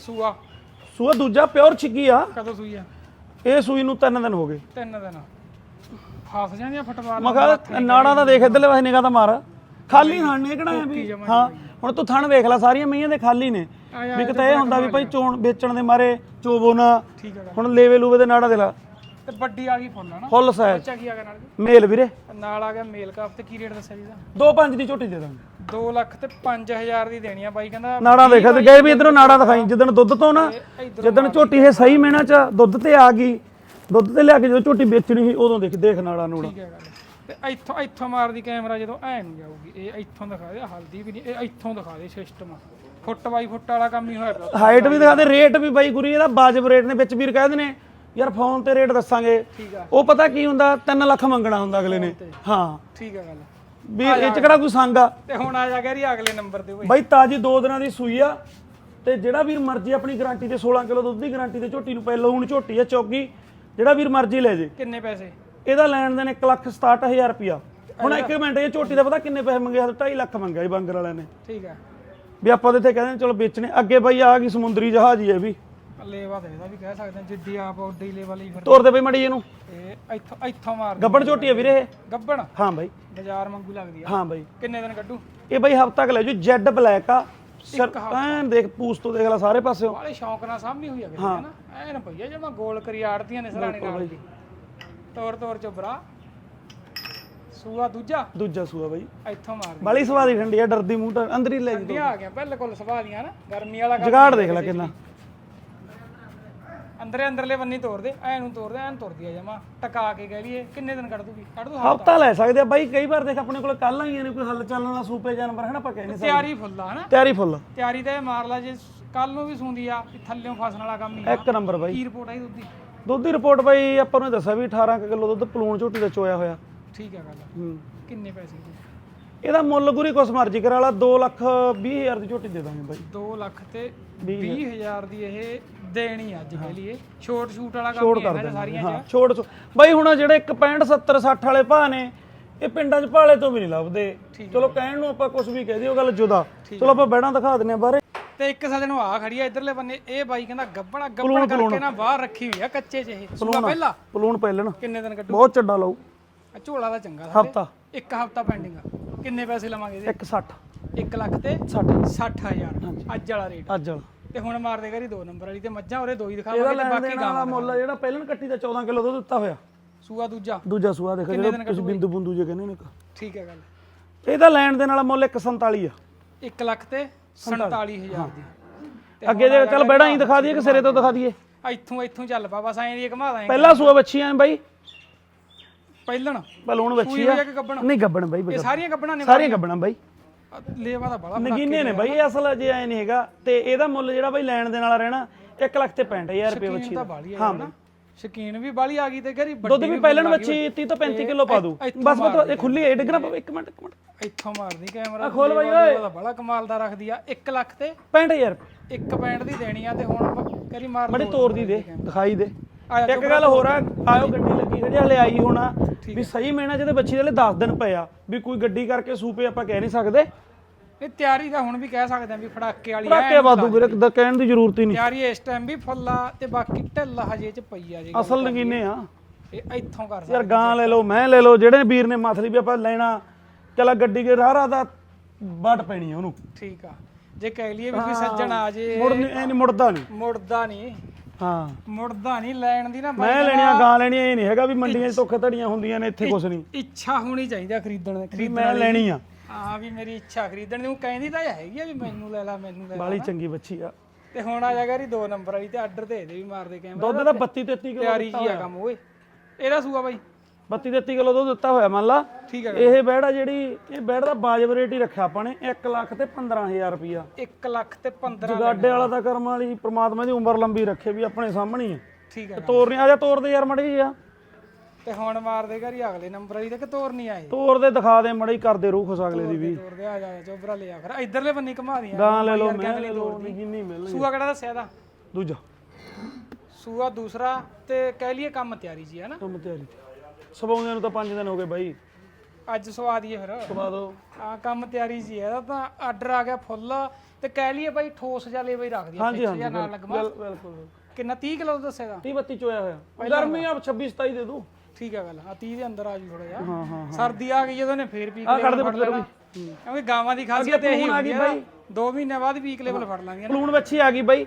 ਸੂਆ। ਸੂਆ ਦੂਜਾ ਪਿਓਰ ਛਿੱਗੀ ਆ। ਕਦੋਂ ਸੂਈ ਆ? ਇਹ ਸੂਈ ਨੂੰ 3 ਦਿਨ ਹੋ ਗਏ। ਤਿੰਨ ਦਿਨ। ਫਸ ਜਾਂਦੀਆਂ ਫਟਵਾਰ ਮੈਂ ਕਿਹਾ ਨਾੜਾਂ ਦਾ ਦੇਖ ਇਧਰਲੇ ਪਾਸੇ ਨਿਗਾਹ ਤਾਂ ਮਾਰ। ਖਾਲੀ ਥਣ ਨੇ ਕਿਹੜਾ ਵੀ? ਹਾਂ ਹੁਣ ਤੂੰ ਥਣ ਵੇਖ ਲੈ ਸਾਰੀਆਂ ਮਈਆਂ ਦੇ ਖਾਲੀ ਨੇ। ਵੀ ਕਿਤੇ ਇਹ ਹੁੰਦਾ ਵੀ ਭਾਈ ਚੋਣ ਵੇਚਣ ਦੇ ਮਾਰੇ ਚੋਬੋ ਨਾ ਠੀਕ ਹੈ ਹੁਣ ਲੇਵੇ ਲੂਵੇ ਦੇ ਨਾੜਾ ਦੇ ਲਾ। ਤੇ ਵੱਡੀ ਆ ਗਈ ਫੁੱਲ ਹਨਾ? ਫੁੱਲ ਸਾਈਜ਼ ਬੱਚਾ ਕੀ ਆ ਗਿਆ ਨਾਲ? ਮੇਲ ਵੀਰੇ। ਨਾਲ ਆ ਗਿਆ ਮੇਲ ਕਾਪ ਤੇ ਕੀ ਰੇਟ ਦੱਸਿਆ ਜੀ ਦਾ ਦੋ ਪੰਜ ਦੀ ਝੋਟੀ ਦੇ ਦਾਂਗੇ। 2 ਲੱਖ ਤੇ 5000 ਦੀ ਦੇਣੀ ਆ ਬਾਈ ਕਹਿੰਦਾ ਨਾੜਾਂ ਦੇਖ ਤੇ ਗਏ ਵੀ ਇਧਰੋਂ ਨਾੜਾਂ ਦਿਖਾਈ ਜਿੱਦਣ ਦੁੱਧ ਤੋਂ ਨਾ ਜਿੱਦਣ ਝੋਟੀ ਇਹ ਸਹੀ ਮਹੀਨਾ ਚ ਦੁੱਧ ਤੇ ਆ ਗਈ ਦੁੱਧ ਤੇ ਲਿਆ ਕੇ ਜਦੋਂ ਝੋਟੀ ਵੇਚਣੀ ਸੀ ਉਦੋਂ ਦੇਖ ਦੇਖ ਨਾੜਾਂ ਨੂੜਾ। ਠੀਕ ਹੈ ਗੱਲ। ਤੇ ਇੱਥੋਂ ਇੱਥੋਂ ਮਾਰਦੀ ਕੈਮਰਾ ਜਦੋਂ ਐ ਨੂੰ ਜਾਊਗੀ ਇਹ ਇੱਥੋਂ ਦਿਖਾ ਦੇ ਹਲਦੀ ਵੀ ਨਹੀਂ ਇਹ ਇੱਥੋਂ ਦਿਖਾ ਦੇ ਸਿਸਟਮ ਫੁੱਟ ਬਾਈ ਫੁੱਟ ਵਾਲਾ ਕੰਮ ਹੀ ਹੋਇਆ ਪਿਆ। ਹਾਈਟ ਵੀ ਦਿਖਾ ਦੇ ਰੇਟ ਵੀ ਬਾਈ ਗੁਰੀ ਇਹਦਾ ਵਾਜਬ ਰੇਟ ਨੇ ਵਿੱਚ ਵੀਰ ਕਹਿੰਦੇ ਨੇ ਯਾਰ ਫੋਨ ਤੇ ਰੇਟ ਦੱਸਾਂਗੇ। ਠੀਕ ਆ। ਉਹ ਪਤਾ ਕੀ ਹੁੰਦਾ 3 ਲੱਖ ਮੰਗਣਾ ਹੁੰਦਾ ਅਗਲੇ ਨੇ। ਹਾਂ। ਠੀਕ ਹੈ ਗੱਲ। ਵੀ ਇਹ ਚ ਕਿਹੜਾ ਕੋਈ ਸੰਗ ਆ? ਤੇ ਹੁਣ ਆ ਜਾ ਗੈਰੀ ਅਗਲੇ ਨੰਬਰ ਤੇ ਬਾਈ ਤਾਜੀ ਦੋ ਦਿਨਾਂ ਦੀ ਸੂਈ ਆ ਤੇ ਜਿਹੜਾ ਵੀਰ ਮਰਜ਼ੀ ਆਪਣੀ ਗਾਰੰਟੀ ਤੇ 16 ਕਿਲੋ ਦੁੱਧ ਦੀ ਗਾਰੰਟੀ ਤੇ ਝੋਟੀ ਨੂੰ ਪਹਿਲਾਂ ਹੁਣ ਝੋਟੀ ਆ ਚੌਗੀ ਜਿਹੜਾ ਵੀਰ ਮਰਜ਼ੀ ਲੈ ਜੇ। ਕਿੰਨੇ ਪੈਸੇ? ਇਹਦਾ ਲੈਣ ਦੇਣ 1 ਲੱਖ 67000 ਰੁਪਿਆ ਹੁਣ ਇੱਕ ਮਿੰਟ ਇਹ ਝੋਟੀ ਦਾ ਪਤਾ ਕਿੰਨੇ ਪੈਸੇ ਮੰਗੇ 2.5 ਲੱਖ ਮੰਗਿਆ ਜੀ ਬੰਗਰ ਵਾਲਿਆਂ ਨੇ। ਠੀਕ ਹੈ ਵੀ ਆਪਾਂ ਤੇ ਇੱਥੇ ਕਹਿੰਦੇ ਚਲੋ ਵੇਚਣੇ। ਅੱਗੇ ਬਈ ਆ ਗਈ ਸਮੁੰਦਰੀ ਜਹਾਜ਼ ਹੀ ਹੈ ਵੀ। ਲੇਵਾ ਇਹਦਾ ਵੀ ਕਹਿ ਸਕਦੇ ਹਾਂ ਜਿੱਡੀ ਆਪ ਉੱਡੀ ਲੇਵਾ ਲਈ ਫਿਰ ਤੋਰ ਦੇ ਬਈ ਮੜੀ ਇਹਨੂੰ ਇਹ ਇੱਥੋਂ ਇੱਥੋਂ ਮਾਰ ਗੱਬੜ ਝੋਟੀ ਹੈ ਵੀਰੇ ਇਹ? ਗੱਬਣ? ਹਾਂ ਬਾਈ। ਬਾਜ਼ਾਰ ਵਾਂਗੂ ਲੱਗਦੀ ਆ। ਹਾਂ ਬਾਈ। ਕਿੰਨੇ ਦਿਨ ਕੱਢੂ? ਇਹ ਬਈ ਹਫਤਾ ਕ ਲੈ ਜੋ ਜੈਡ ਬਲੈਕ ਆ। ਸਰ ਐਨ ਦੇਖ ਪੂਸ ਤੋਂ ਦੇਖ ਲੈ ਸਾਰੇ ਪਾਸਿਓਂ। ਵਾਲੇ ਸ਼ੌਂਕ ਨਾਲ ਸਾਹਮਣੀ ਹੋਈ ਆ ਕਿਤੇ ਹੈ। ਨਾ ਐਨ ਪਈਆ ਜਮਾ ਗੋਲ ਕਰੀ ਆੜਦੀਆਂ ਨੇ ਸਰਾਣੇ ਨਾਲ ਦੀ। ਤੋਰ ਤੋਰ ਚੋਬਰਾ। ਸੂਆ ਦੂਜਾ? ਦੂਜਾ ਸੂਆ ਬਾਈ। ਇੱਥੋਂ ਮਾਰ ਦੀ ਬਾਲੀ ਸਵਾਦੀ ਠੰਡੀ ਆ ਡਰਦੀ ਮੂੰਹ ਤਾਂ ਅੰਦਰ ਹੀ ਲੈ ਜੀ ਆ ਗਿਆ ਬਿਲਕੁਲ ਦੀਆਂ ਨਾ ਗਰਮੀ ਵਾਲਾ ਕੰਮ ਜਗਾੜ ਦੇਖ ਲੈ ਕਿੰਨਾ। ਅੰਦਰੇ ਅੰਦਰਲੇ ਬੰਨੀ ਤੋਰਦੇ ਐ ਨੂੰ ਤੋਰਦੇ ਐਨ ਤੁਰਦੀ ਆ ਜਮਾ। ਟਕਾ ਕੇ ਕਹਿ ਲਈਏ ਕਿੰਨੇ ਦਿਨ ਕੱਢ ਦੂਗੀ? ਕੱਢ ਦੂ ਹਫਤਾ? ਲੈ ਸਕਦੇ ਆ ਬਾਈ ਕਈ ਵਾਰ ਦੇਖ ਆਪਣੇ ਕੋਲ ਕੱਲ ਆਈਆਂ ਨੇ ਕੋਈ ਹੱਲ ਚੱਲਣ ਦਾ ਸੂਪੇ ਜਾਨਵਰ ਹੈ ਨਾ ਆਪਾਂ ਕਹਿੰਦੇ ਤਿਆਰੀ ਫੁੱਲ ਆ ਹਨਾ? ਤਿਆਰੀ ਫੁੱਲ। ਤਿਆਰੀ ਤੇ ਮਾਰ ਲਾ ਜੇ ਕੱਲ ਨੂੰ ਵੀ ਸੁੰਦੀ ਆ ਵੀ ਥੱਲਿਓਂ ਫਸਣ ਵਾਲਾ ਕੰਮ ਹੀ ਆ। ਇੱਕ ਨੰਬਰ ਬਾਈ। ਕੀ ਰਿਪੋਰਟ ਆਈ ਦੁੱਧ? ਦੀ ਦੁੱਧ ਦੀ ਰਿਪੋਰਟ ਬਾਈ ਆਪਾਂ ਨੂੰ ਦੱਸਿਆ ਵੀ 18 ਕਿਲੋ ਦੁੱਧ ਪਲੂਣ ਝੋਟੀ ਦਾ ਚੋਇਆ ਹੋਇਆ। ਠੀਕ ਆ ਗੱਲ। ਹੂੰ। ਕਿੰਨੇ ਪੈਸੇ ਦੀ? ਇਹਦਾ ਮੁੱਲ ਗੁਰੀ ਕੁਛ ਮਰਜ਼ੀ ਕਰਾ ਲਾ 2 ਲੱਖ 20 ਹਜ਼ਾਰ ਦੀ ਝੋਟੀ ਦੇ ਦਾਂਗੇ ਬਾਈ। 2 ਲੱਖ ਤੇ 20000 ਦੀ ਇਹ ਦੇਣੀ ਅੱਜ ਕਹਿ ਲਈਏ ਛੋਟ ਛੂਟ ਵਾਲਾ ਕੰਮ ਹੀ ਹੈ ਸਾਰੀਆਂ ਹਾਂ ਛੋੜ ਛੋ- ਬਾਈ ਹੁਣ ਜਿਹੜੇ ਇੱਕ 65 70 60 ਵਾਲੇ ਭਾਅ ਨੇ ਇਹ ਪਿੰਡਾਂ 'ਚ ਭਾਲੇ ਤੋਂ ਵੀ ਨਹੀਂ ਲੱਭਦੇ। ਚਲੋ ਕਹਿਣ ਨੂੰ ਆਪਾਂ ਕੁਝ ਵੀ ਕਹਿ ਦਿਓ ਗੱਲ ਜੁਦਾ। ਚਲੋ ਆਪਾਂ ਬੈੜਾਂ ਦਿਖਾ ਦਿੰਨੇ ਆ ਬਾਹਰੇ। ਤੇ ਇੱਕ ਸੱਜਣ ਨੂੰ ਆ ਖੜੀ ਆ ਇਧਰਲੇ ਬੰਨੇ ਇਹ ਬਾਈ ਕਹਿੰਦਾ ਗੱਬਣਾ ਗੱਬਣ ਕਰਕੇ ਨਾ ਬਾਹਰ ਰੱਖੀ ਹੋਈ ਆ ਕੱਚੇ ਚ ਇਹ। ਸੂਆ ਪਹਿਲਾ? ਪਲੂਣ ਪਹਿਲਣ। ਕਿੰਨੇ ਦਿਨ ਕੱਢੂ? ਬਹੁਤ ਚੱਡਾ ਆ ਝੋਲਾ ਦਾ ਚੰਗਾ ਹਫਤਾ। ਇੱਕ ਹਫਤਾ ਪੈਂਡਿੰਗ ਆ। ਕਿੰਨੇ ਪੈਸੇ ਲਵਾਂਗੇ ਇਹਦੇ? 160 1 ਲੱਖ ਤੇ 60 60000 ਅੱਜ ਵਾਲਾ ਰੇਟ ਅੱਜ ਵਾਲਾ। ਤੇ ਹੁਣ ਮਾਰ ਦੇ ਕਰੀ ਦੋ ਨੰਬਰ ਵਾਲੀ ਤੇ ਮੱਝਾਂ ਉਹਰੇ ਦੋ ਹੀ ਦਿਖਾਵਾਂਗੇ ਤੇ ਬਾਕੀ ਵਾਲਾ ਮੁੱਲ ਆ ਜਿਹੜਾ ਪਹਿਲਣ ਕੱਟੀ ਦਾ 14 ਕਿਲੋ ਦੁੱਧ ਦਿੱਤਾ ਹੋਇਆ। ਸੂਆ ਦੂਜਾ। ਦੂਜਾ ਸੂਆ ਦੇਖੋ ਜਿਹੜਾ ਤੁਸੀਂ ਬਿੰਦੂ ਬੁੰਦੂ ਜੇ ਕਹਿੰਦੇ ਨੇ। ਠੀਕ ਹੈ ਗੱਲ। ਇਹਦਾ ਲੈਣ ਦੇਣ ਵਾਲਾ ਮੁੱਲ 147 ਆ। 1 ਲੱਖ ਤੇ 47000 ਦੀ। ਅੱਗੇ ਜੇ ਚੱਲ ਬੈੜਾਂ ਹੀ ਦਿਖਾ ਦਈਏ ਕਿ ਸਿਰੇ ਤੋਂ ਦਿਖਾ ਦਈਏ। ਇੱਥੋਂ ਇੱਥੋਂ ਚੱਲ ਪਾ ਬਸ ਐਂ ਦੀ ਘਮਾ ਦਾਂਗੇ। ਪਹਿਲਾ ਸੂਆ ਬੱਚੀਆਂ ਬਾਈ। ਪਹਿਲਣ। ਬਲੂਣ ਸੂਈ ਆ। ਆ ਨਹੀਂ ਗੱਬਣ ਬਾਈ ਇਹ ਸਾਰੀਆਂ ਗੱਬਣਾਂ ਨੇ ਸਾਰੀਆਂ ਗੱਬਣਾ ਬਾਈ। ਆ ਲੇਵਾ ਦਾ ਬੜਾ ਨਗੀਨੇ ਨੇ ਬਾਈ ਇਹ ਅਸਲ ਜੇ ਐ ਨਹੀਂ ਹੈਗਾ। ਤੇ ਇਹਦਾ ਮੁੱਲ ਜਿਹੜਾ ਬਾਈ ਲੈਣ ਦੇਣ ਵਾਲਾ ਰਹਿਣਾ 1 ਲੱਖ ਤੇ 65000 ਰੁਪਏ ਦਾ। ਆ ਨਾ ਸ਼ਕੀਨ ਵੀ ਬਾਲੀ ਆ ਗਈ ਤੇ ਘਰੀ ਦੁੱਧ ਵੀ ਪਹਿਲਣ ਬੱਚੀ 30 ਤੋਂ 35 ਕਿਲੋ ਪਾ ਦੂ ਬਸ ਬਸ ਇਹ ਖੁੱਲੀ ਹੈ ਡਿੱਗਣਾ ਪਵੇ ਇੱਕ ਮਿੰਟ ਇੱਕ ਮਿੰਟ। ਇੱਥੋਂ ਮਾਰਦੀ ਕੈਮਰਾ ਖੋਲ ਬਾਈ ਓਏ। ਦਾ ਬੜਾ ਕਮਾਲ ਦਾ ਰੱਖਦੀ ਆ। 1 ਲੱਖ ਤੇ 65000 ਰੁਪਏ। ਇੱਕ ਪੈਂਟ ਦੀ ਦੇਣੀ ਆ ਤੇ ਹੁਣ ਕਰੀ ਮਾਰ ਬੜੀ ਤੋਰ ਦੀ ਦੇ ਦਿਖਾਈ ਦੇ। ਆ ਇੱਕ ਗੱਲ ਹੋਰ ਆ ਆਇਓ ਗੱਡੀ ਲੱਗੀ ਜਿਹੜੀ ਹਲੇ ਆਈ ਹੋਣਾ ਵੀ ਸਹੀ ਮਹੀਨਾ ਜਿਹਦੇ ਬੱਚੀ ਦੇ ਲਈ 10 ਦਿਨ ਪਏ ਆ ਵੀ ਕੋਈ ਗੱਡੀ ਕਰਕੇ ਸੂਪੇ ਆਪਾਂ ਕਹਿ ਨਹੀਂ ਸਕਦੇ। ਇਹ ਤਿਆਰੀ ਦਾ ਹੁਣ ਵੀ ਕਹਿ ਸਕਦੇ ਆ ਵੀ ਫੜਾਕੇ ਵਾਲੀ ਪੜਾਕੇ ਵਾਧੂ ਵੀਰੇ ਦਾ ਕਹਿਣ ਦੀ ਜ਼ਰੂਰਤ ਹੀ ਨਹੀਂ। ਤਿਆਰੀ ਇਸ ਟਾਈਮ ਵੀ ਫੁੱਲ ਆ ਤੇ ਬਾਕੀ ਢਿੱਲ ਹਜੇ ਚ ਪਈ ਆ ਜੀ ਅਸਲ ਨਗੀਨੇ ਆ। ਇਹ ਇੱਥੋਂ ਕਰ ਯਾਰ ਗਾਂ ਲੈ ਲਓ ਮੈਂ ਲੈ ਲਓ ਜਿਹੜੇ ਵੀਰ ਨੇ ਮਥਲੀ ਵੀ ਆਪਾਂ ਲੈਣਾ ਚਲਾ ਗੱਡੀ ਕੇ ਰਾਹ ਰਾਹ ਦਾ ਵੱਟ ਪੈਣੀ ਆ ਉਹਨੂੰ। ਠੀਕ ਆ। ਜੇ ਕਹਿ ਲਈਏ ਵੀ ਕੋਈ ਸੱਜਣ ਆ ਜੇ। ਮੁੜ ਨਹੀਂ ਮੁੜਦਾ ਨਹੀਂ। ਮੁੜਦਾ ਨਹੀਂ। ਹਾਂ। ਮੁੜਦਾ ਨਹੀਂ ਲੈਣ ਦੀ ਨਾ ਬਾਈ ਮੈਂ ਲੈਣੀਆਂ ਗਾਂ ਲੈਣੀਆਂ ਇਹ ਨਹੀਂ ਹੈਗਾ ਵੀ ਮੰਡੀਆਂ 'ਚ ਧੋਖੇ ਧੜੀਆਂ ਹੁੰਦੀਆਂ ਨੇ ਇੱਥੇ ਕੁਛ ਨਹੀਂ। ਇੱਛਾ ਹੋਣੀ ਚਾਹੀਦੀ ਆ ਖਰੀਦਣ ਦੀ ਵੀ ਮੈਂ ਲੈਣੀ ਆ। ਹਾਂ ਵੀ ਮੇਰੀ ਇੱਛਾ ਖਰੀਦਣ ਦੀ ਉਹ ਕਹਿੰਦੀ ਤਾਂ ਹੈਗੀ ਆ ਵੀ ਮੈਨੂੰ ਲੈ ਲੈ ਮੈਨੂੰ ਲੈ ਲੈ ਬਾਲੀ ਚੰਗੀ ਬੱਚੀ ਆ। ਤੇ ਹੁਣ ਆ ਜਾ ਕਰੀ ਦੋ ਨੰਬਰ ਵਾਲੀ ਤੇ ਆਰਡਰ ਦੇ ਦੇ ਵੀ ਮਾਰਦੇ ਕੈਮਰਾ ਦੁੱਧ ਦਾ 32 33 ਕਿਲੋ ਤਿਆਰੀ ਜੀ ਆ ਕੰਮ ਓਏ। ਇਹਦਾ ਸੂਆ ਬਾਈ? 32 33 ਕਿਲੋ ਦੁੱਧ ਦਿੱਤਾ ਹੋਇਆ ਮੰਨ ਲਾ। ਠੀਕ ਹੈ। ਇਹ ਬੈੜ ਆ ਜਿਹੜੀ ਇਹ ਬੈੜ ਦਾ ਬਾਜਬ ਰੇਟ ਹੀ ਰੱਖਿਆ ਆਪਾਂ ਨੇ 1 ਲੱਖ ਤੇ 15000 ਰੁਪਿਆ 1 ਲੱਖ ਤੇ 15 ਜਗਾਡੇ ਵਾਲਾ ਤਾਂ ਕਰਮ ਵਾਲੀ ਪ੍ਰਮਾਤਮਾ ਦੀ ਉਮਰ ਲੰਬੀ ਰੱਖੇ ਵੀ ਆਪਣੇ ਸਾਹਮਣੇ ਹੀ ਆ। ਠੀਕ ਹੈ ਤੋਰ ਨਹੀਂ ਆ ਜਾ ਤੋਰ ਦੇ ਯਾਰ ਮੜੀ ਆ। ਤੇ ਹੁਣ ਮਾਰਦੇ ਕਰੀ ਅਗਲੇ ਨੰਬਰ ਵਾਲੀ ਤੇ ਕਿ ਤੋਰ ਨਹੀਂ ਆਏ? ਤੋਰ ਦੇ ਦਿਖਾ ਦੇ ਮੜੀ ਕਰਦੇ ਰੂਹ ਖੁਸ਼ ਅਗਲੇ ਦੀ ਵੀ। ਤੋਰ ਦੇ ਆ ਜਾ ਚੋਬਰਾ ਲਿਆ ਫਿਰ। ਇਧਰਲੇ ਬੰਨੀ ਘਮਾ ਦੀਆਂ ਗਾਂ ਲੈ ਲਓ ਮੈਂ ਲੈ ਲਓ ਨਗੀਨੀ ਮਿਲ ਸੂਆ ਕਿਹੜਾ ਦੱਸਿਆ ਦਾ ਦੂਜਾ। ਸੂਆ ਦੂਸਰਾ ਤੇ ਕਹਿ ਲਈਏ ਕੰਮ ਤਿਆਰੀ ਜੀ ਹੈ ਨਾ? ਕੰਮ ਤਿਆਰੀ। ਸਵਾਉਂਦੇ ਨੂੰ ਤਾਂ 5 ਦਿਨ ਹੋ ਗਏ ਬਾਈ। ਅੱਜ ਸਵਾ ਦਈਏ ਫਿਰ। ਸਵਾ ਦੋ। ਆ ਕੰਮ ਤਿਆਰੀ ਜੀ ਇਹਦਾ ਤਾਂ ਆਰਡਰ ਆ ਗਿਆ ਫੁੱਲ ਤੇ ਕਹਿ ਲਈਏ ਬਾਈ ਠੋਸ ਜਿਹਾ ਲੈ ਬਈ ਰੱਖ ਦਈਏ ਹਾਂਜੀ ਹਾਂਜੀ ਜਿਹਾ ਨਾਲ ਲੱਗਵਾ। ਬਿਲ- ਬਿਲਕੁਲ। ਕਿੰਨਾ 30 ਕਿਲੋ ਦੱਸਿਆ ਦਾ 30 32 ਚੋਇਆ ਹੋਇਆ ਗਰਮੀ ਆ 26 27 ਦੇ ਦੂ। ਠੀਕ ਹੈ ਗੱਲ ਆ 30 ਦੇ ਅੰਦਰ ਆ ਜੂ ਥੋੜਾ ਜਿਹਾ। ਹਾਂ ਹਾਂ ਸਰਦੀ ਆ ਗਈ ਜਦੋਂ ਨੇ ਫੇਰ ਪੀਕ ਆ ਕੱਢ ਦੇ ਲੈਵਲ ਫੜ ਲੈਣਾ। ਕਿਉਂਕਿ ਗਾਵਾਂ ਦੀ ਖਾਸੀਅਤ ਇਹੀ ਪਲੂਣ ਆ ਗਈ ਹੁੰਦੀ ਆ 2 ਮਹੀਨੇ ਬਾਅਦ ਪੀਕ ਲੈਵਲ ਫੜ ਲਾਂਦੀਆਂ ਪਲੂਣ ਬੱਚੀ ਆ ਗਈ ਬਾਈ।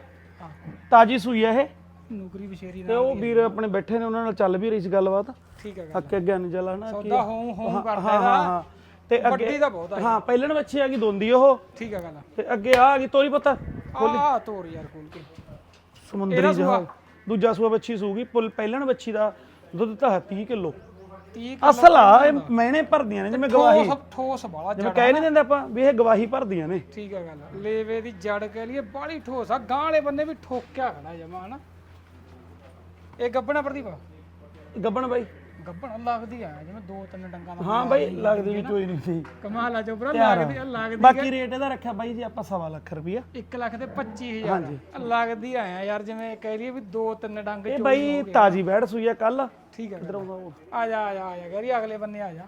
ਤਾਜੀ ਸੂਈ ਆ ਇਹ। ਨੌਕਰੀ ਵਿਸ਼ੇਰੀ ਤੇ ਨਾਲ ਉਹ ਵੀਰ ਆਪਣੇ ਬੈਠੇ ਨੇ ਉਹਨਾਂ ਨਾਲ ਚੱਲ ਵੀ ਰਹੀ ਸੀ ਗੱਲਬਾਤ। ਠੀਕ ਹੈ ਗੱਲ। ਅੱਗੇ ਅੱਗੇ ਨਹੀਂ ਚੱਲਾ ਨਾ ਸੌਦਾ ਹੋਮ ਹੋਮ ਕਰਦਾ ਹਾਂ ਹਾਂ ਹਾਂ। ਤੇ ਵੱਡੀ ਅੱਗੇ ਦਾ ਬਹੁਤ ਆ ਹਾਂ ਪਹਿਲਣ ਬੱਚੀ ਆ ਗਈ ਦੋਂਦੀ ਉਹ। ਠੀਕ ਹੈ ਗੱਲ ਤੇ ਅੱਗੇ ਆ ਆ ਗਈ ਤੋਰੀ ਪਤਾ ਆ ਤੋਰ ਯਾਰ ਖੋਲ ਕੇ। ਸਮੁੰਦਰੀ ਜਹਾਜ਼। ਦੂਜਾ ਸੂਆ ਬੱਚੀ ਸੂਗੀ ਪੁੱਲ ਪਹਿਲਣ ਬੱਚੀ ਦਾ ਦੁੱਧ ਤਾਂ 30 ਕਿਲੋ। 30 ਅਸਲ ਆ ਇਹ ਮਹਿਣੇ ਭਰਦੀਆਂ ਨੇ ਜਿਵੇਂ ਗਵਾਹੀ ਠੋਸ ਠੋਸ ਬਾਲਾ ਜਿਵੇਂ ਕਹਿ ਨਹੀਂ ਦਿੰਦੇ ਆਪਾਂ ਵੀ ਇਹ ਗਵਾਹੀ ਭਰਦੀਆਂ ਨੇ। ਠੀਕ ਹੈ ਗੱਲ ਲੇਵੇ ਦੀ ਜੜ ਕਹਿ ਲਈਏ ਬਾਲੀ ਠੋਸ ਆ। ਗਾਂ ਵਾਲੇ ਬੰਨੇ ਵੀ ਠੋਕਿਆ ਖੜਾ ਜਮਾ ਹਨਾ। ਇਹ ਗੱਬਣਾ ਪ੍ਰਦੀਪ? ਗੱਬਣ ਬਾਈ। ਗੱਬਣ ਲੱਗਦੀ ਆ ਜਿਵੇਂ ਦੋ ਤਿੰਨ ਡੰਗਾਂ ਦਾ ਹਾਂ ਬਾਈ ਲੱਗਦੀ ਵੀ ਕੋਈ ਨਹੀਂ ਸੀ ਕਮਾਲ ਆ ਆ। ਲੱਗਦੀ ਆ ਲੱਗਦੀ ਬਾਕੀ ਰੇਟ ਇਹਦਾ ਰੱਖਿਆ ਬਾਈ ਜੀ ਆਪਾਂ ਸਵਾ ਲੱਖ ਰੁਪਈਆ। 1 ਲੱਖ ਤੇ 25000 ਲੱਗਦੀ ਆ ਯਾਰ ਜਿਵੇਂ ਕਹਿ ਲਈਏ ਵੀ ਦੋ ਤਿੰਨ ਡੰਗ ਇਹ ਚੋਈ ਬਾਈ ਤਾਜੀ ਬੈੜ ਸੂਈ ਆ ਕੱਲ। ਠੀਕ ਹੈ ਆ ਜਾ ਆ ਜਾ ਆ ਜਾ ਗੈਰੀ ਅਗਲੇ ਬੰਨੇ ਆ ਜਾ।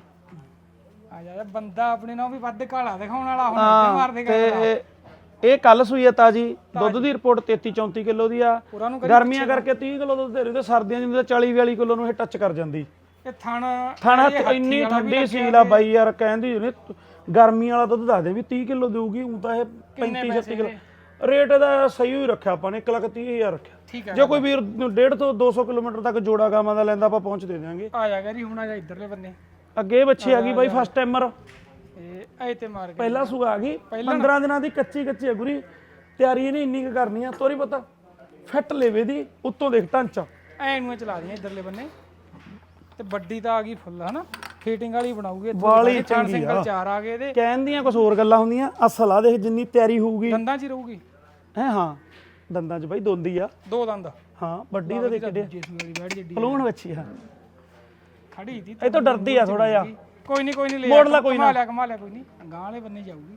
ਆ ਜਾ ਆ। ਬੰਦਾ ਆਪਣੇ ਨਾਲ ਵੀ ਵੱਧ ਕਾਲਾ ਦਿਖਾਉਣ ਵਾਲਾ ਹੁਣ ਇੱਥੇ ਮਾਰ ਦੇਗਾ ਤੇ ਇਹ ਕੱਲ ਸੂਈ ਆ ਤਾਜੀ ਦੁੱਧ ਦੀ ਰਿਪੋਰਟ 33 34 ਕਿਲੋ ਦੀ ਆ। ਗਰਮੀਆਂ ਕਰਕੇ 30 ਕਿਲੋ ਦੁੱਧ ਦੇ ਰਹੀ ਤੇ ਸਰਦੀਆਂ ਜਿੰਦੇ 40 42 ਕਿਲੋ ਨੂੰ ਇਹ ਟੱਚ ਕਰ ਜਾਂਦੀ। ਇਹ ਥਣ ਥਾਣਾ ਇੰਨੀ ਠੰਡੀ ਸੀਲ ਆ ਬਾਈ ਯਾਰ ਕਹਿੰਦੀ ਨੇ ਗਰਮੀ ਵਾਲਾ ਦੁੱਧ ਦੱਸਦੇ ਵੀ 30 ਕਿਲੋ ਦੇਊਗੀ ਉਹ ਤਾਂ ਇਹ 35 36 ਕਿਲੋ। ਰੇਟ ਇਹਦਾ ਸਹੀ ਹੋਈ ਰੱਖਿਆ ਆਪਾਂ ਨੇ 1 ਲੱਖ 30 ਹਜ਼ਾਰ ਰੱਖਿਆ। ਠੀਕ ਹੈ ਜੇ ਕੋਈ ਵੀਰ 1.5 ਤੋਂ 200 ਕਿਲੋਮੀਟਰ ਤੱਕ ਜੋੜਾ ਗਾਵਾਂ ਦਾ ਲੈਂਦਾ ਆਪਾਂ ਪਹੁੰਚ ਦੇ ਦਿਆਂਗੇ। ਆ ਜਾ ਗੈਰੀ ਹੁਣ ਆ ਜਾ ਇਧਰਲੇ ਬੰਨੇ। ਅੱਗੇ ਬੱਚੀ ਆ ਗਈ ਬਾਈ ਫਸਟ ਟਾਈਮਰ ਇਹ ਐ ਤੇ ਮਾਰ ਕੇ ਪਹਿਲਾ ਸੂਆ ਆ ਗਈ। 15 ਦਿਨਾਂ ਦੀ ਕੱਚੀ ਕੱਚੀ ਅਗੁਰੀ ਤਿਆਰੀ ਇਹਨੇ ਇੰਨੀ ਕੁ ਕਰਨੀ ਆ ਤੋਰੀ ਪਤਾ। ਫਿੱਟ ਲੇਵੇ ਦੀ ਉੱਤੋਂ ਦੇਖ ਢਾਂਚਾ। ਐ ਨੂੰ ਚਲਾ ਦੀਆਂ ਇਧਰਲੇ ਬੰਨੇ। ਤੇ ਵੱਡੀ ਤਾਂ ਆ ਗਈ ਫੁੱਲ ਹਨਾ? ਫੀਟਿੰਗ ਵਾਲੀ ਬਣਾਉਗੇ ਵਾਲੀ ਚੰਗੀ ਸਿੰਗਲ ਆ। ਚਾਰ ਆ ਗਏ ਇਹਦੇ ਕਹਿਣ ਦੀਆਂ ਕੁਝ ਹੋਰ ਗੱਲਾਂ ਹੁੰਦੀਆਂ ਅਸਲ ਆ ਦੇਖ ਜਿੰਨੀ ਤਿਆਰੀ ਹੋਊਗੀ। ਦੰਦਾਂ 'ਚ ਹੀ ਰਹੂਗੀ। ਹੈ ਹਾਂ ਦੰਦਾਂ 'ਚ ਬਾਈ ਦੋਂਦੀ ਆ। ਦੋ ਦੰਦ ਹਾਂ ਵੱਡੀ ਤਾਂ ਦੇਖ ਦੀ। ਜੱਡੀ ਪਲੂਣ ਬੱਚੀ ਆ। ਖੜੀ ਦੀ ਇਹ ਤੋਂ ਡਰਦੀ ਆ ਥੋੜਾ ਜਿਹਾ। ਕੋਈ ਨਹੀਂ ਕੋਈ ਨਹੀਂ ਲੈ ਮੋੜ ਲਾ ਕੋਈ ਕਮਾ ਲਿਆ ਕਮਾ ਲਿਆ ਕੋਈ ਨਹੀਂ ਗਾਂ ਵਾਲੇ ਬੰਨੇ ਜਾਊਗੀ।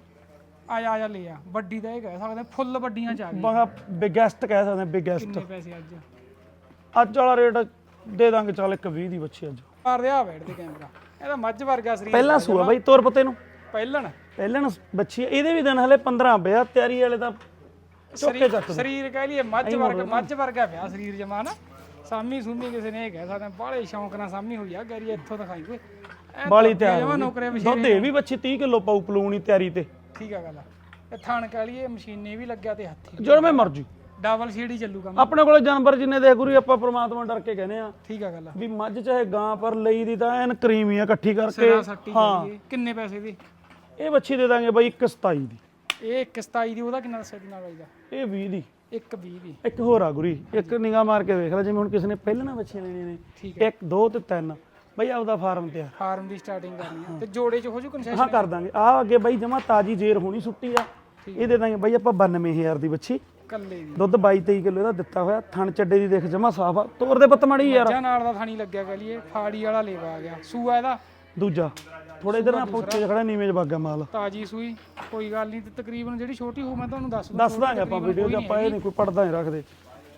ਆ ਜਾ ਆ ਜਾ ਲੈ ਆ। ਵੱਡੀ ਤਾਂ ਇਹ ਕਹਿ ਸਕਦੇ ਫੁੱਲ ਵੱਡੀਆਂ ਚ ਆ ਗਈ ਬਿਗੈਸਟ ਕਹਿ ਸਕਦੇ ਬਿਗੈਸਟ। ਕਿੰਨੇ ਪੈਸੇ ਅੱਜ? ਅੱਜ ਵਾਲਾ ਰੇਟ ਦੇ ਦਾਂਗੇ ਚੱਲ ਇੱਕ 20 ਦੀ ਬੱਚੀ ਅੱਜ। ਮਾਰ ਰਿਹਾ ਬੈਠ ਦੇ ਕੈਮਰਾ ਇਹਦਾ ਮੱਝ ਵਰਗਾ ਸਰੀਰ ਪਹਿਲਾ ਸੂਆ ਬਾਈ ਤੁਰ ਪਤੇ ਨੂੰ। ਪਹਿਲਣ। ਪਹਿਲਾਂ ਬੱਚੀ ਇਹਦੇ ਵੀ ਦਿਨ ਹਲੇ 15 ਪਿਆ ਤਿਆਰੀ ਵਾਲੇ ਤਾਂ ਚੁੱਕੇ ਚੱਕ ਸਰੀਰ ਕਹਿ ਲਈਏ ਮੱਝ ਵਰਗਾ ਮੱਝ ਵਰਗਾ ਪਿਆ ਸਰੀਰ ਜਮਾ ਨਾ। ਸਾਮੀ ਸੂਮੀ ਕਿਸੇ ਨੇ ਇਹ ਕਹਿ ਸਕਦੇ ਬਾਲੇ ਸ਼ੌਂਕ ਨਾਲ ਸਾਮੀ ਹੋਈ ਆ ਗੈਰੀ ਇੱਥੋਂ ਦਿਖਾਈ ਐਂ ਬਾਲੀ ਤਿਆਰ। ਦੁੱਧ ਇਹ ਵੀ ਬੱਚੀ 30 ਕਿਲੋ ਪਾਉ ਪਲੂਣੀ ਤਿਆਰੀ ਤੇ। ਠੀਕ ਆ ਗੱਲ ਇਹ ਥਣ ਕਹਿ ਲਈਏ ਮਸ਼ੀਨੇ ਵੀ ਲੱਗਿਆ ਤੇ ਹੱਥੀ ਜਦੋਂ ਮੈਂ ਮਰਜ਼ੀ ਡਬਲ ਸੀੜੀ ਚੱਲੂ ਕੰਮ ਆਪਣੇ ਕੋਲੇ ਜਾਨਵਰ ਜਿੰਨੇ ਦੇ ਗੁਰੂ ਆਪਾਂ ਪ੍ਰਮਾਤਮਾ ਡਰ ਕੇ ਕਹਿੰਦੇ ਆ ਠੀਕ ਆ ਗੱਲ ਵੀ ਮੱਝ ਚਾਹੇ ਗਾਂ ਪਰ ਲਈ ਦੀ ਤਾਂ ਐਨ ਕਰੀਮੀ ਆ ਇਕੱਠੀ ਕਰਕੇ। ਸਿਰਾ ਸੱਟੀ ਜਾਈਏ ਕਿੰਨੇ ਪੈਸੇ ਦੀ? ਇਹ ਬੱਚੀ ਦੇ ਦਾਂਗੇ ਬਾਈ 127 ਦੀ। ਇਹ 127 ਦੀ ਉਹਦਾ ਕਿੰਨਾ ਦੱਸਿਆ ਦੀ ਨਾਲ ਦਾ? ਇਹ 20 ਦੀ। 120 ਦੀ। ਇੱਕ ਹੋਰ ਆ ਗੁਰੀ ਇੱਕ ਨਿਗਾਹ ਮਾਰ ਕੇ ਵੇਖ ਲੈ ਜਿਵੇਂ ਹੁਣ ਕਿਸੇ ਨੇ ਪਹਿਲਾਂ ਬੱਚੀਆਂ ਲੈਣੀਆਂ ਨੇ। ਠੀਕ ਇੱਕ ਦੋ ਤੇ ਤਿੰਨ। ਬਈ ਆਪਦਾ ਫਾਰਮ ਤੇ ਆ ਫਾਰਮ ਦੀ ਸਟਾਰਟਿੰਗ ਕਰਨੀ ਆ। ਤੇ ਜੋੜੇ ਚ ਹੋ ਜੂ ਕਨਸੈਸ਼ਨ ਹਾਂ ਕਰ ਦਾਂਗੇ। ਆ ਅੱਗੇ ਬਈ ਜਮਾ ਤਾਜੀ ਜੇਰ ਹੋਣੀ ਸੁੱਟੀ ਆ। ਇਹ ਦੇ ਦਾਂਗੇ ਬਈ ਆਪਾਂ 92000 ਦੀ ਬੱਚੀ ਕੱਲੇ ਦੀ। ਦੁੱਧ 22 23 ਕਿਲੋ ਇਹਦਾ ਦਿੱਤਾ ਹੋਇਆ ਥਣ ਚੱਡੇ ਦੀ ਦੇਖ ਜਮਾ ਸਾਫ਼ ਆ। ਤੋਰ ਦੇ ਪੱਤ ਮਾੜੀ ਯਾਰ। ਜਾਂ ਨਾਲ ਦਾ ਥਾਣੀ ਲੱਗਿਆ ਕਹ ਲਈਏ ਫਾੜੀ ਵਾਲਾ ਲੇਵਾ ਆ ਗਿਆ। ਸੂਆ ਇਹਦਾ? ਦੂਜਾ। ਥੋੜੇ ਇਧਰ ਨਾ ਪੁੱਛੇ ਖੜਾ ਨੀਵੇਂ ਚ ਬਾਗਾ ਮਾਲ। ਤਾਜੀ ਸੂਈ ਕੋਈ ਗੱਲ ਨਹੀਂ ਤੇ ਤਕਰੀਬਨ ਜਿਹੜੀ ਛੋਟੀ ਹੋਊ ਮੈਂ ਤੁਹਾਨੂੰ ਦੱਸ ਦੱਸ ਦਾਂਗੇ ਆਪਾਂ ਵੀਡੀਓ 'ਚ ਆਪਾਂ ਇਹ ਨਹੀਂ ਕੋਈ ਪੜਦਾ ਨਹੀਂ ਰੱਖਦੇ।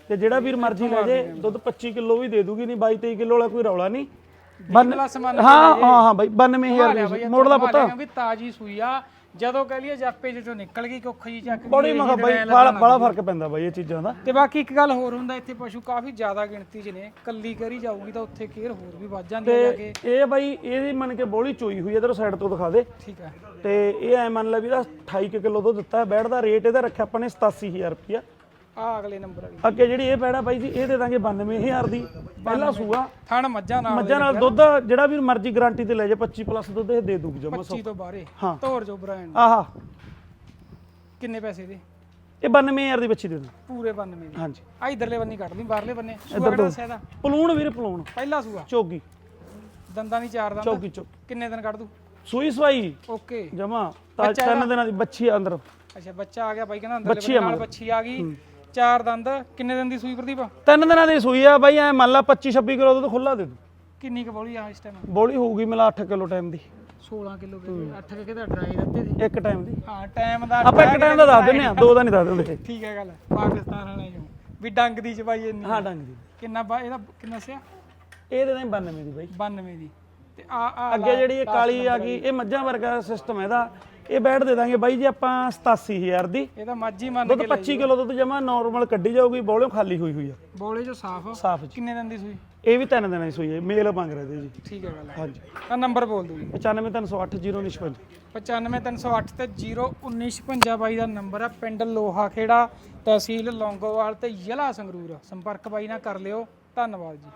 ਤੇ ਜਿਹੜਾ ਵੀਰ ਮਰਜ਼ੀ ਲੈ ਜੇ ਦੁੱਧ 25 ਕਿਲੋ ਵੀ ਦੇ ਦੂਗੀ ਨਹੀਂ 22 23 ਕਿਲੋ ਵਾਲਾ ਕੋਈ ਰੌਲਾ ਨਹੀਂ। ਹਾਂ ਹਾਂ ਹਾਂ ਬਾਈ 92000 ਦੀ ਮੋੜ ਦਾ ਪੁੱਤ। ਵੀ ਤਾਜੀ ਸੂਈ ਆ। ਜਦੋਂ ਕਹ ਲਈਏ ਜਾਪੇ ਚੋਂ ਨਿਕਲ ਗਈ ਕੁੱਖ ਜੀ ਚੱਕ ਗਈ, ਬੜੀ ਮਖਾ ਬਾਈ ਬੜਾ ਬੜਾ ਫ਼ਰਕ ਪੈਂਦਾ ਬਾਈ ਇਹ ਚੀਜ਼ਾਂ ਦਾ। ਤੇ ਬਾਕੀ ਇੱਕ ਗੱਲ ਹੋਰ ਹੁੰਦਾ ਇੱਥੇ ਪਸ਼ੂ ਕਾਫੀ ਜ਼ਿਆਦਾ ਗਿਣਤੀ 'ਚ ਨੇ। ਕੱਲੀ ਕਰੀ ਜਾਊਗੀ ਤਾਂ ਉੱਥੇ ਕੇਅਰ ਹੋਰ ਵੀ ਵੱਧ ਜਾਂਦੀ ਹੈ ਜਾ ਕੇ। ਤੇ ਇਹ ਬਾਈ ਇਹਦੀ ਮੰਨ ਕੇ ਬੋਲੀ ਚੋਈ ਹੋਈ ਇਧਰ ਸਾਈਡ ਤੋਂ ਦਿਖਾ ਦੇ। ਠੀਕ ਹੈ ਤੇ ਇਹ ਐ ਮੰਨ ਲੈ ਵੀ ਇਹਦਾ 28 ਕਿਲੋ ਦੁੱਧ ਦਿੱਤਾ ਬੈੜ ਦਾ ਰੇਟ ਇਹਦਾ ਰੱਖਿਆ ਆਪਾਂ ਨੇ 87000 ਰੁਪਿਆ ਆ ਅਗਲੇ ਨੰਬਰ ਵਾਲੀ। ਅੱਗੇ ਜਿਹੜੀ ਇਹ ਬੈੜਾ ਬਾਈ ਜੀ ਇਹ ਦੇ ਦਾਂਗੇ 92000 ਦੀ। ਪਹਿਲਾ ਸੂਆ। ਥਣ ਮੱਝਾਂ ਨਾਲ ਮੱਝਾਂ ਨਾਲ ਦੁੱਧ ਜਿਹੜਾ ਵੀ ਮਰਜ਼ੀ ਗਾਰੰਟੀ ਤੇ ਲੈ ਜਾ 25 ਪਲੱਸ ਦੁੱਧ ਇਹ ਦੇ ਦੂਗੀ ਜਮਾ 25 ਤੋਂ ਬਾਹਰੇ। ਹਾਂ। ਤੋਰ ਜੋ ਬ੍ਰਾਂਡ ਆਹਾ। ਕਿੰਨੇ ਪੈਸੇ ਦੇ? ਇਹ 92000 ਦੀ ਬੱਚੀ ਦੇ ਦਾਂ ਪੂਰੇ 92 ਦੇ। ਹਾਂਜੀ। ਆ ਇਧਰਲੇ ਬੰਨੀ ਕੱਢ ਲਈ ਬਾਹਰਲੇ ਬੰਨੇ। ਸੂਆ ਦੱਸਿਆ ਇਹਦਾ? ਪਲੂਣ ਵੀਰ ਪਲੂਣ। ਪਹਿਲਾ ਸੂਆ। ਚੋਗੀ। ਦੰਦਾਂ ਦੀ ਚਾਰ ਦੰਦ। ਚੌਕੀ ਚੌਕ ਕਿੰਨੇ ਦਿਨ ਕੱਢ ਦੂ? ਸੂਈ ਸਵਾਈ। ਓਕੇ। ਜਮਾ। ਤਾਂ ਤਿੰਨ ਦਿਨਾਂ ਦੀ ਬੱਚੀ ਆ ਅੰਦਰ। ਅੱਛਾ ਬੱਚਾ ਆ ਗਿਆ ਬਾਈ ਕਹਿੰਦਾ ਅੰਦਰਲੇ ਬੰਨੇ ਨਾਲ ਬੱਚੀ ਆ ਗਈ। ਚਾਰ ਦੰਦ ਕਿੰਨੇ ਦਿਨ ਦੀ ਸੂਈ ਪ੍ਰਦੀਪ? ਤਿੰਨ ਦਿਨਾਂ ਦੀ ਸੂਈ ਆ ਬਾਈ ਐ ਮੰਨ ਲਾ 25 26 ਕਿਲੋ ਦੁੱਧ ਖੁੱਲਾ ਦੇ ਦੂ। ਕਿੰਨੀ ਕੁ ਬੋਲੀ ਆ ਇਸ ਟਾਈਮ ਬੋਲੀ ਹੋਊਗੀ ਮਿਲਾ 8 ਕਿਲੋ ਟਾਈਮ ਦੀ। 16 ਕਿਲੋ ਕੇ 8 ਕੇ ਕਿਤੇ ਡਰਾਈ ਦਿੱਤੇ ਸੀ। ਇੱਕ ਟਾਈਮ ਦੀ। ਹਾਂ ਟਾਈਮ ਦਾ ਆਪਾਂ ਇੱਕ ਟਾਈਮ ਦਾ ਦੱਸ ਦਿੰਨੇ ਆ ਦੋ ਦਾ ਨਹੀਂ ਦੱਸ ਦਿੰਦੇ। ਠੀਕ ਹੈ ਗੱਲ ਪਾਕਿਸਤਾਨ ਵਾਲੇ ਜੋ ਵੀ ਡੰਗ ਦੀ ਚਬਾਈ ਇੰਨੀ। ਹਾਂ ਡੰਗ ਦੀ। ਕਿੰਨਾ ਬਾ ਇਹਦਾ ਕਿੰਨਾ ਸਿਆ ਇਹ ਦੇ ਦਾਂ 92 ਦੀ ਬਾਈ। 92 ਦੀ। ਤੇ ਆ ਆ ਅੱਗੇ ਜਿਹੜੀ ਇਹ ਕਾਲੀ ਆ ਗਈ ਇਹ ਮੱਝਾਂ ਵਰਗਾ ਸਿਸਟਮ ਇਹਦਾ। ਇਹ ਬੈਠ ਦੇ ਦਾਂਗੇ ਬਾਈ ਜੀ ਆਪਾਂ 87000 ਦੀ। ਇਹਦਾ ਮਾਝੀ ਮੰਨ ਦੁੱਧ 25 ਕਿਲੋ ਦੁੱਧ ਜਮਾ ਨਾਰਮਲ ਕੱਢੀ ਜਾਊਗੀ ਬੋਲਿਓ ਖਾਲੀ ਹੋਈ ਹੋਈ ਆ। ਬੋਲੇ ਜੋ ਸਾਫ਼ ਸਾਫ਼ ਜੀ। ਕਿੰਨੇ ਦਿਨ ਦੀ ਸੂਈ? ਇਹ ਵੀ ਤਿੰਨ ਦਿਨਾਂ ਦੀ ਸੂਈ ਹੈ ਮੇਲ ਮੰਗ ਰਹੇ ਤੇ ਜੀ। ਠੀਕ ਹੈ ਗੱਲ ਹਾਂਜੀ। ਆ ਨੰਬਰ ਬੋਲ ਦਿਓ ਜੀ। 95308 095 95308 ਤੇ 01956 ਬਾਈ ਦਾ ਨੰਬਰ ਆ ਪਿੰਡ ਲੋਹਾ ਖੇੜਾ ਤਹਿਸੀਲ ਲੌਂਗੋਵਾਲ ਤੇ ਜ਼ਿਲ੍ਹਾ ਸੰਗਰੂਰ ਸੰਪਰਕ ਬਾਈ ਨਾਲ ਕਰ ਲਿਓ। ਧੰਨਵਾਦ ਜੀ।